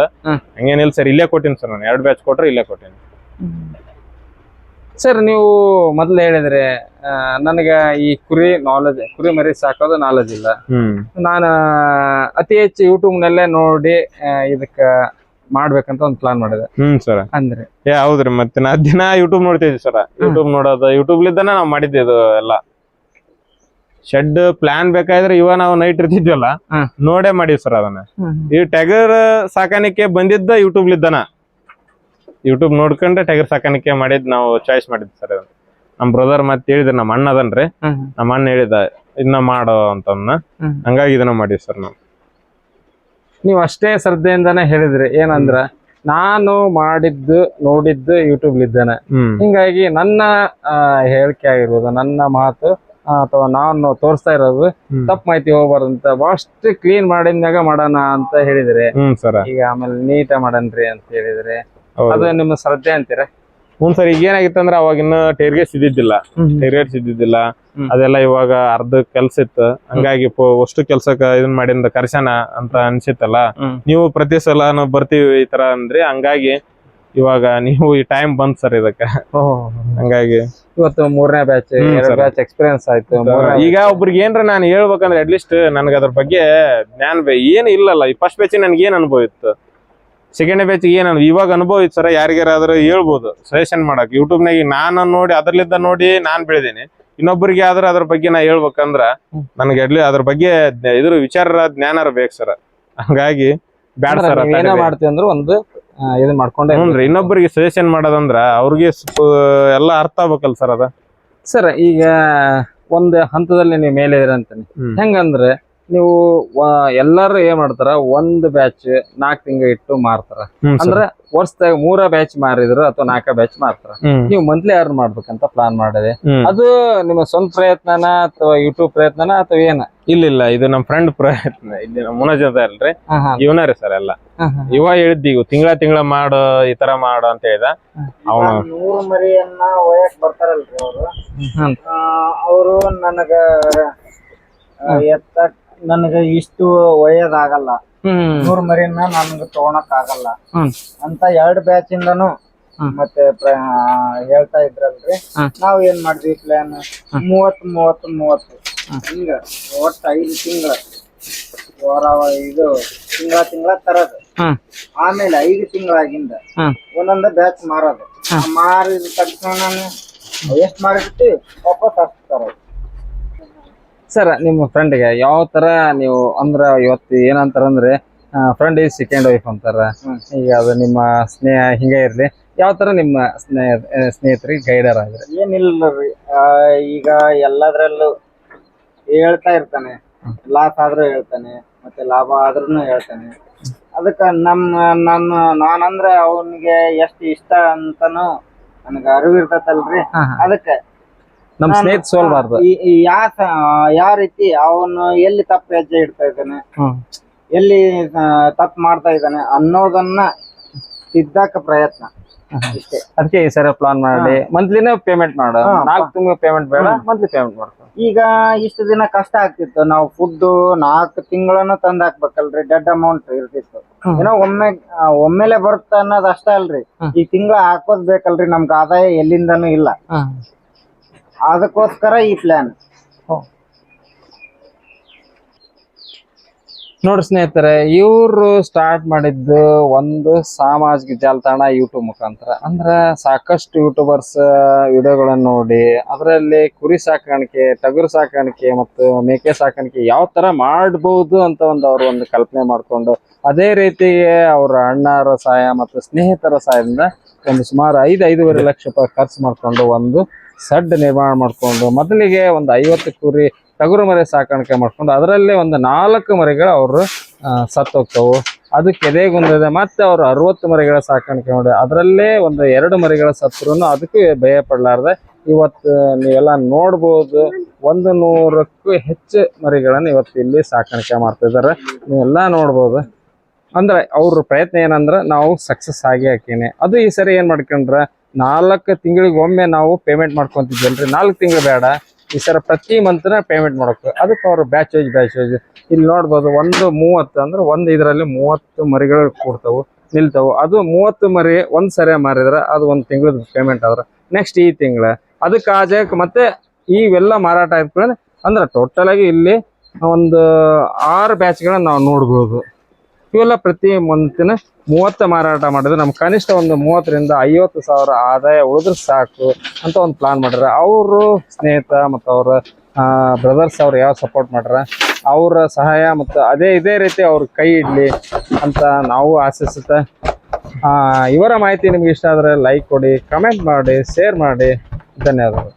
ಹಂಗೇನಿಲ್ಲ ಸರ್ ಇಲ್ಲೇ ಕೊಟ್ಟಿನಿ ಸರ್ ನಾನು. ಎರಡು ಬ್ಯಾಚ್ ಕೊಟ್ರೆ ಇಲ್ಲೇ ಕೊಟ್ಟಿನಿ. ಸರ್ ನೀವು ಮೊದ್ಲು ಹೇಳಿದ್ರೆ ನನಗೆ ಈ ಕುರಿ ನಾಲೆಜ್ ಕುರಿ ಮರಿ ಸಾಕೋದು ನಾಲೆಜ್ ಇಲ್ಲ. ನಾನು ಅತಿ ಹೆಚ್ಚು ಯೂಟ್ಯೂಬ್ ನಲ್ಲೇ ನೋಡಿ ಇದಕ್ಕ ಮಾಡ್ಬೇಕಂತ ಒಂದು ಪ್ಲಾನ್ ಮಾಡಿದೆ. ಹ್ಮ್ ಸರ್ ಅಂದ್ರೆ? ಏ ಹೌದ್ರಿ ಮತ್ತೆ ನಾ ದಿನ ಯೂಟ್ಯೂಬ್ ನೋಡ್ತಿದ್ವಿ ಸರ್ ಯೂಟ್ಯೂಬ್ ನೋಡೋದು ಯೂಟ್ಯೂಬ್ ಲಿದ್ದಾನೆ ನಾವು ಮಾಡಿದ್ದೆ ಇದು ಎಲ್ಲ. ಶೆಡ್ ಪ್ಲಾನ್ ಬೇಕಾದ್ರೆ ಇವ ನಾವು ನೈಟ್ ಇರ್ತಿದ್ವಲ್ಲ. ನೋಡೇ ಮಾಡಿವಿ ಸರ್ ಅದನ್ನ. ಈ ಟಗರ್ ಸಾಕಾಣಿಕೆ ಬಂದಿದ್ದ ಯೂಟ್ಯೂಬ್ ಲಿದ್ದಾನ. ಯೂಟ್ಯೂಬ್ ನೋಡ್ಕೊಂಡೆ ಟೈಗರ್ ಸಾಕಾಣಿಕೆ ಮಾಡಿದ್ ನಾವು ಚಾಯ್ಸ್ ಮಾಡಿದ್ವಿ ಸರ್ ನಮ್ ಬ್ರದರ್ ಮತ್ತೆ ಹೇಳಿದ್ರೆ ನಮ್ಮ ಅಣ್ಣ ಅದನ್ರಿ. ನಮ್ಮ ಅಣ್ಣ ಹೇಳಿದ ಇದನ್ನ ಮಾಡೋ ಅಂತಂದ. ಹಂಗಾಗಿ ಇದನ್ನ ಮಾಡಿವಿ ಸರ್ ನಾವು. ನೀವು ಅಷ್ಟೇ ಶ್ರದ್ಧೆಯಿಂದಾನೆ ಹೇಳಿದ್ರಿ. ಏನಂದ್ರ ನಾನು ಮಾಡಿದ್ದು ನೋಡಿದ್ದು ಯೂಟ್ಯೂಬ್ ಇದ್ದೇನೆ ಹಿಂಗಾಗಿ ನನ್ನ ಹೇಳಿಕೆ ಆಗಿರ್ಬೋದು ನನ್ನ ಮಾತು ಅಥವಾ ನಾನು ತೋರಿಸ್ತಾ ಇರೋದು. ತಪ್ಪು ಮಾಹಿತಿ ಹೋಗ್ಬಾರ್ದಂತ ಅಷ್ಟು ಕ್ಲೀನ್ ಮಾಡಿದ್ಮ್ಯಾಗ ಮಾಡೋಣ ಅಂತ ಹೇಳಿದ್ರೆ ಸರ್ ಈಗ ಆಮೇಲೆ ನೀಟ ಮಾಡನ್ರಿ ಅಂತ ಹೇಳಿದ್ರೆ. ಅದು ನಿಮ್ಮ ಶ್ರದ್ಧೆ ಅಂತೀರ? ಹ್ಞೂ ಸರಿ ಈಗ ಏನಾಗಿತ್ತು ಅಂದ್ರೆ ಅವಾಗ ಇನ್ನು ಟೇರ್ಗೇಸ್ ಇದ್ದಿದ್ದಿಲ್ಲ. ಟೇರ್ಗೇಸ್ ಇದ್ದಿದ್ದಿಲ್ಲ. ಹ್ಮ್. ಅದೆಲ್ಲ ಇವಾಗ ಅರ್ಧ ಕೆಲ್ಸ ಇತ್ತು. ಹಂಗಾಗಿ ಅಷ್ಟು ಕೆಲ್ಸಕ್ಕ ಇದನ್ ಮಾಡಿಂದ ಕರ್ಸನ ಅಂತ ಅನ್ಸಿತ್ತಲ್ಲ? ನೀವು ಪ್ರತಿ ಸಲ ಬರ್ತೀವಿ ಈ ತರ ಅಂದ್ರಿ ಹಂಗಾಗಿ ಇವಾಗ ನೀವು ಈ ಟೈಮ್ ಬಂತ್ ಸರ್ ಇದಕ್ಕೆ. ಹಂಗಾಗಿ. ಇವತ್ತು ಮೂರನೇ ಬ್ಯಾಚ್ ಬ್ಯಾಚ್ ಎಕ್ಸ್ಪೀರಿಯನ್ಸ್ ಆಯ್ತು ಈಗ ಒಬ್ರಿಗೆ ಏನ್ರ ನಾನು ಹೇಳ್ಬೇಕಂದ್ರೆ ಅಟ್ಲೀಸ್ಟ್ ನನಗೆ ಅದ್ರ ಬಗ್ಗೆ ಜ್ಞಾನ ಏನು ಇಲ್ಲಲ್ಲ ಈ ಫಸ್ಟ್ ಬ್ಯಾಚ್ ನನ್ಗೆ ಏನ್ ಅನುಭವ ಇತ್ತು? ಸೆಕೆಂಡ್ ಬ್ಯಾಚ್ ಏನ್ ಇವಾಗ ಅನುಭವ ಇತ್ತು ಸರ್ ಯಾರಿಗಾರಾದ್ರೂ ಹೇಳ್ಬೋದು ಸಜೆಷನ್ ಮಾಡಕ್ ಯೂಟ್ಯೂಬ್ನಾಗ ನಾನು ನೋಡಿ ಅದ್ರಲ್ಲಿದ್ದ ನೋಡಿ ನಾನ್ ಬೆಳೆದೀನಿ ಇನ್ನೊಬ್ಬರಿಗೆ ಆದ್ರೆ ಅದ್ರ ಬಗ್ಗೆ ನಾ ಹೇಳ್ಬೇಕಂದ್ರ ನನ್ಗೆ ಅಡ್ಲಿ ಅದ್ರ ಬಗ್ಗೆ ಇದ್ರ ವಿಚಾರ ಜ್ಞಾನ ಬೇಕ್ ಸರ್. ಹಂಗಾಗಿ ಬ್ಯಾಡ ಸರ್ ಮಾಡ್ತೀವಿ ಅಂದ್ರೆ ಒಂದು ಆ, ಮಾಡ್ಕೊಂಡೆ ಹ್ಞೂನ್ರಿ ಇನ್ನೊಬ್ಬರಿಗೆ ಸಜೆಷನ್ ಮಾಡೋದಂದ್ರ ಅವ್ರಿಗೆ ಎಲ್ಲ ಅರ್ಥ ಆಗ್ಬೇಕಲ್ಲ ಸರ್ ಅದ. ಸರ್ ಈಗ ಒಂದು ಹಂತದಲ್ಲಿ ನೀವು ಮೇಲೆ ಇದ್ರ ಅಂತಾನೆ ಹೆಂಗಂದ್ರೆ ನೀವು ಎಲ್ಲಾರು ಏನ್ ಮಾಡ್ತಾರ ಒಂದ್ ಬ್ಯಾಚ್ ನಾಕ್ ತಿಂಗಳು ಇಟ್ಟು ಮಾರ್ತಾರ. ಅಂದ್ರೆ ವರ್ಷದಾಗ ಮೂರ ಬ್ಯಾಚ್ ಮಾರಿದ್ರು ಅಥವಾ ನಾಲ್ಕ ಬ್ಯಾಚ್ ಮಾರ್ತಾರ. ನೀವು ಮಂತ್ಲಿ ಅರ್ನ್ ಮಾಡ್ಬೇಕಂತ ಪ್ಲಾನ್ ಮಾಡಿದೆ. ಅದು ನಿಮ್ಮ ಸ್ವಂತ ಪ್ರಯತ್ನನ ಅಥವಾ ಯೂಟ್ಯೂಬ್ ಪ್ರಯತ್ನನ ಅಥವಾ ಏನ? ಇಲ್ಲ ಇಲ್ಲ. ಇದು ನಮ್ಮ ಫ್ರೆಂಡ್ ಪ್ರಯತ್ನ. ಇಲ್ಲಿ ನಮ್ಮ ಮುನಜ್ ಅದ ಅಲ್ರಿ ಇವನ ರೀ ಸರ್ ಎಲ್ಲ. ಇವ ಹೇಳಿದ್ದ ಈಗ ತಿಂಗಳ ತಿಂಗಳ ಮಾಡು ಈ ತರ ಮಾಡು ಅಂತ ಹೇಳಿದ. ಅವನು ನೂರು ಮರಿಯನ್ನ ಒಯ್ಯಕ್ ಬರ್ತಾರಲ್ರಿ ಅವರು. ಅವರು ನನಗ ಆ, ಎತ್ತ ನನಗ ಇಷ್ಟು ಒಯ್ಯದಾಗಲ್ಲ ನೂರ್ ಮರಿನ ನನ್ಗ ತಗೊಳಕ್ ಆಗಲ್ಲ ಅಂತ ಎರಡ್ ಬ್ಯಾಚ್ ಇಂದನು ಮತ್ತೆ ಹೇಳ್ತಾ ಇದ್ರಲ್ರಿ. ನಾವ್ ಏನ್ ಮಾಡಿದ್ವಿ ಪ್ಲಾನ್ ಮೂವತ್ ಮೂವತ್ ಮೂವತ್ತು ಹಿಂಗ ಒಟ್ಟ ಐದು ತಿಂಗಳ. ವಾರ ಇದು ತಿಂಗಳ ತಿಂಗಳ ತರದು. ಆಮೇಲೆ ಐದು ತಿಂಗಳಾಗಿಂದ. ಒಂದೊಂದ ಬ್ಯಾಚ್ ಮಾರೋದು. ಮಾರಿದ ತಕ್ಷಣ ಎಷ್ಟ್ ಮಾರಿರ್ತೀವಿ ವಾಪಸ್ ಹಾಕ್ತಾರ ಸರ್ ನಿಮ್ಮ ಫ್ರೆಂಡ್ಗೆ ಯಾವ ತರ ನೀವು ಅಂದ್ರ ಇವತ್ತು ಏನಂತಾರಂದ್ರೆ ಫ್ರೆಂಡ್ ಈಸ್ ಸೆಕೆಂಡ್ ವೈಫ್ ಅಂತಾರ. ಈಗ ಅದು ನಿಮ್ಮ ಸ್ನೇಹ ಹಿಂಗೆ ಇರ್ಲಿ. ಯಾವ ತರ ನಿಮ್ಮ ಸ್ನೇಹ ಸ್ನೇಹಿತರಿಗೆ ಗೈಡರ್ ಆದ್ರೆ ಏನಿಲ್ಲರಿ ಆ, ಈಗ ಎಲ್ಲದ್ರಲ್ಲೂ ಹೇಳ್ತಾ ಇರ್ತಾನೆ. ಲಾಸ್ ಆದ್ರೂ ಹೇಳ್ತಾನೆ ಮತ್ತೆ ಲಾಭ ಆದ್ರೂ ಹೇಳ್ತಾನೆ. ಅದಕ್ಕ ನಮ್ಮ ನನ್ನ ನಾನಂದ್ರೆ ಅವನಿಗೆ ಎಷ್ಟು ಇಷ್ಟ ಅಂತಾನು ನನಗ ಅರಿವಿರ್ತತಲ್ರಿ. ಅದಕ್ಕೆ ನಮ್ ಸ್ನೇಹಿತ ಸೋಲ್ಬಾರ್ದು. ಯಾವ ರೀತಿ ಅವನು ಎಲ್ಲಿ ತಪ್ಪು ಹೆಜ್ಜೆ ಇಡ್ತಾ ಇದ್ದಾನೆ ಎಲ್ಲಿ ತಪ್ಪು ಮಾಡ್ತಾ ಇದ್ದಾನೆ ಅನ್ನೋದನ್ನ ತಿದ್ದಾಕ ಪ್ರಯತ್ನ. ಅದಕ್ಕೆ ಈ ಸರಿ ಪ್ಲಾನ್ ಮಾಡಿ. ಮಂತ್ಲಿನೇ ಪೇಮೆಂಟ್ ಮಾಡು. ನಾಲ್ಕು ತಿಂಗಳು ಪೇಮೆಂಟ್ ಬೇಡ ಮಂತ್ಲಿ ಪೇಮೆಂಟ್ ಮಾಡ್ಕೊ. ಈಗ ಇಷ್ಟು ದಿನ ಕಷ್ಟ ಆಗ್ತಿತ್ತು. ನಾವು ಫುಡ್ ನಾಲ್ಕು ತಿಂಗಳನ್ನ ತಂದ್ ಹಾಕ್ಬೇಕಲ್ರಿ ಡೆಡ್ ಅಮೌಂಟ್ ಇರ್ತಿತ್ತು. ಏನೋ ಒಮ್ಮೆ ಒಮ್ಮೆಲೆ ಬರುತ್ತೆ ಅನ್ನೋದ್ ಅಷ್ಟೇ ಅಲ್ರಿ. ಈ ತಿಂಗಳ ಹಾಕೋದ್ ಬೇಕಲ್ರಿ ನಮ್ಗೆ ಆದಾಯ ಎಲ್ಲಿಂದನೂ ಇಲ್ಲ. ಅದಕ್ಕೋಸ್ಕರ ಈ ಪ್ಲಾನ್ ನೋಡ್ರಿ ಸ್ನೇಹಿತರೆ, ಇವರು ಸ್ಟಾರ್ಟ್ ಮಾಡಿದ್ದು ಒಂದು ಸಾಮಾಜಿಕ ಜಾಲತಾಣ ಯೂಟ್ಯೂಬ್ ಮುಖಾಂತರ. ಅಂದ್ರೆ ಸಾಕಷ್ಟು ಯೂಟ್ಯೂಬರ್ಸ್ ವಿಡಿಯೋಗಳನ್ನ ನೋಡಿ, ಅದರಲ್ಲಿ ಕುರಿ ಸಾಕಾಣಿಕೆ, ಟಗರು ಸಾಕಾಣಿಕೆ ಮತ್ತು ಮೇಕೆ ಸಾಕಾಣಿಕೆ ಯಾವ ತರ ಮಾಡಬಹುದು ಅಂತ ಒಂದು ಅವರು ಒಂದು ಕಲ್ಪನೆ ಮಾಡ್ಕೊಂಡು, ಅದೇ ರೀತಿಗೆ ಅವರ ಅಣ್ಣರ ಸಹಾಯ ಮತ್ತು ಸ್ನೇಹಿತರ ಸಹಾಯದಿಂದ ಒಂದು ಸುಮಾರು ಐದು, ಐದೂವರೆ ಲಕ್ಷ ರೂಪಾಯಿ ಖರ್ಚು ಮಾಡ್ಕೊಂಡು ಒಂದು ಸಡ್ ನಿರ್ಮಾಣ ಮಾಡಿಕೊಂಡು ಮೊದಲಿಗೆ ಒಂದು ಐವತ್ತು ಕುರಿ ಟಗರು ಮರಿ ಸಾಕಾಣಿಕೆ ಮಾಡಿಕೊಂಡು ಅದರಲ್ಲೇ ಒಂದು ನಾಲ್ಕು ಮರಿಗಳು ಅವರು ಸತ್ತು ಅದು ಅದಕ್ಕೆ ಎದೆಗುಂದಿದೆ ಮತ್ತೆ ಅವರು ಅರವತ್ತು ಮರಿಗಳ ಸಾಕಾಣಿಕೆ ಮಾಡಿ ಅದರಲ್ಲೇ ಒಂದು ಎರಡು ಮರಿಗಳ ಸತ್ರು ಅದಕ್ಕೂ ಭಯ ಪಡಲಾರ್ದೆ. ಇವತ್ತು ನೀವೆಲ್ಲ ನೋಡ್ಬೋದು, ಒಂದು ನೂರಕ್ಕೂ ಹೆಚ್ಚು ಮರಿಗಳನ್ನು ಇವತ್ತು ಇಲ್ಲಿ ಸಾಕಾಣಿಕೆ ಮಾಡ್ತಿದ್ದಾರೆ ನೀವೆಲ್ಲ ನೋಡ್ಬೋದು. ಅಂದ್ರೆ ಅವ್ರ ಪ್ರಯತ್ನ ಏನಂದ್ರೆ ನಾವು ಸಕ್ಸಸ್ ಆಗಿ ಹಾಕೀನಿ. ಅದು ಈ ಸರಿ ಏನು ಮಾಡ್ಕೊಂಡ್ರ ನಾಲ್ಕು ತಿಂಗಳಿಗೆ ಒಮ್ಮೆ ನಾವು ಪೇಮೆಂಟ್ ಮಾಡ್ಕೊಂತಿದ್ವಲ್ರಿ ನಾಲ್ಕು ತಿಂಗಳು ಬೇಡ. ಈ ಸರ ಪ್ರತಿ ಮಂತ್ನ ಪೇಮೆಂಟ್ ಮಾಡೋಕೆ ಅದಕ್ಕೆ ಅವ್ರು ಬ್ಯಾಚ್ ವೈಸ್ ಬ್ಯಾಚ್ ವೈಸ್ ಇಲ್ಲಿ ನೋಡ್ಬೋದು ಒಂದು ಮೂವತ್ತು ಅಂದ್ರೆ ಒಂದು ಇದರಲ್ಲಿ ಮೂವತ್ತು ಮರಿಗಳು ಕೊಡ್ತಾವೆ, ನಿಲ್ತಾವು. ಅದು ಮೂವತ್ತು ಮರಿ ಒಂದು ಸರಿ ಮಾರಿದ್ರೆ ಅದು ಒಂದು ತಿಂಗಳದ ಪೇಮೆಂಟ್ ಆದ್ರೆ. ನೆಕ್ಸ್ಟ್ ಈ ತಿಂಗಳ. ಅದಕ್ಕೆ ಆ ಮತ್ತೆ ಇವೆಲ್ಲ ಮಾರಾಟ ಆಯ್ತು ಅಂದ್ರೆ ಆಗಿ ಇಲ್ಲಿ ಒಂದು ಆರು ಬ್ಯಾಚ್ಗಳನ್ನ ನಾವು ನೋಡ್ಬೋದು. ಇವೆಲ್ಲ ಪ್ರತಿ ಮಂತಿನ ಮೂವತ್ತು ಮಾರಾಟ ಮಾಡಿದ್ರೆ ನಮ್ಮ ಕನಿಷ್ಠ ಒಂದು ಮೂವತ್ತರಿಂದ ಐವತ್ತು ಸಾವಿರ ಆದಾಯ ಉಳಿದ್ರೆ ಸಾಕು ಅಂತ ಒಂದು ಪ್ಲಾನ್ ಮಾಡ್ಯಾರ ಅವರು ಸ್ನೇಹಿತ ಮತ್ತು ಅವರ ಬ್ರದರ್ಸ್ ಅವ್ರು ಯಾವ ಸಪೋರ್ಟ್ ಮಾಡ್ಯಾರ ಅವರ ಸಹಾಯ ಮತ್ತು ಅದೇ, ಇದೇ ರೀತಿ ಅವ್ರ ಕೈ ಇಡ್ಲಿ ಅಂತ ನಾವು ಆಶಿಸುತ್ತೆ. ಇವರ ಮಾಹಿತಿ ನಿಮ್ಗೆ ಇಷ್ಟ ಆದರೆ ಲೈಕ್ ಕೊಡಿ ಕಮೆಂಟ್ ಮಾಡಿ ಶೇರ್ ಮಾಡಿ. ಧನ್ಯವಾದಗಳು.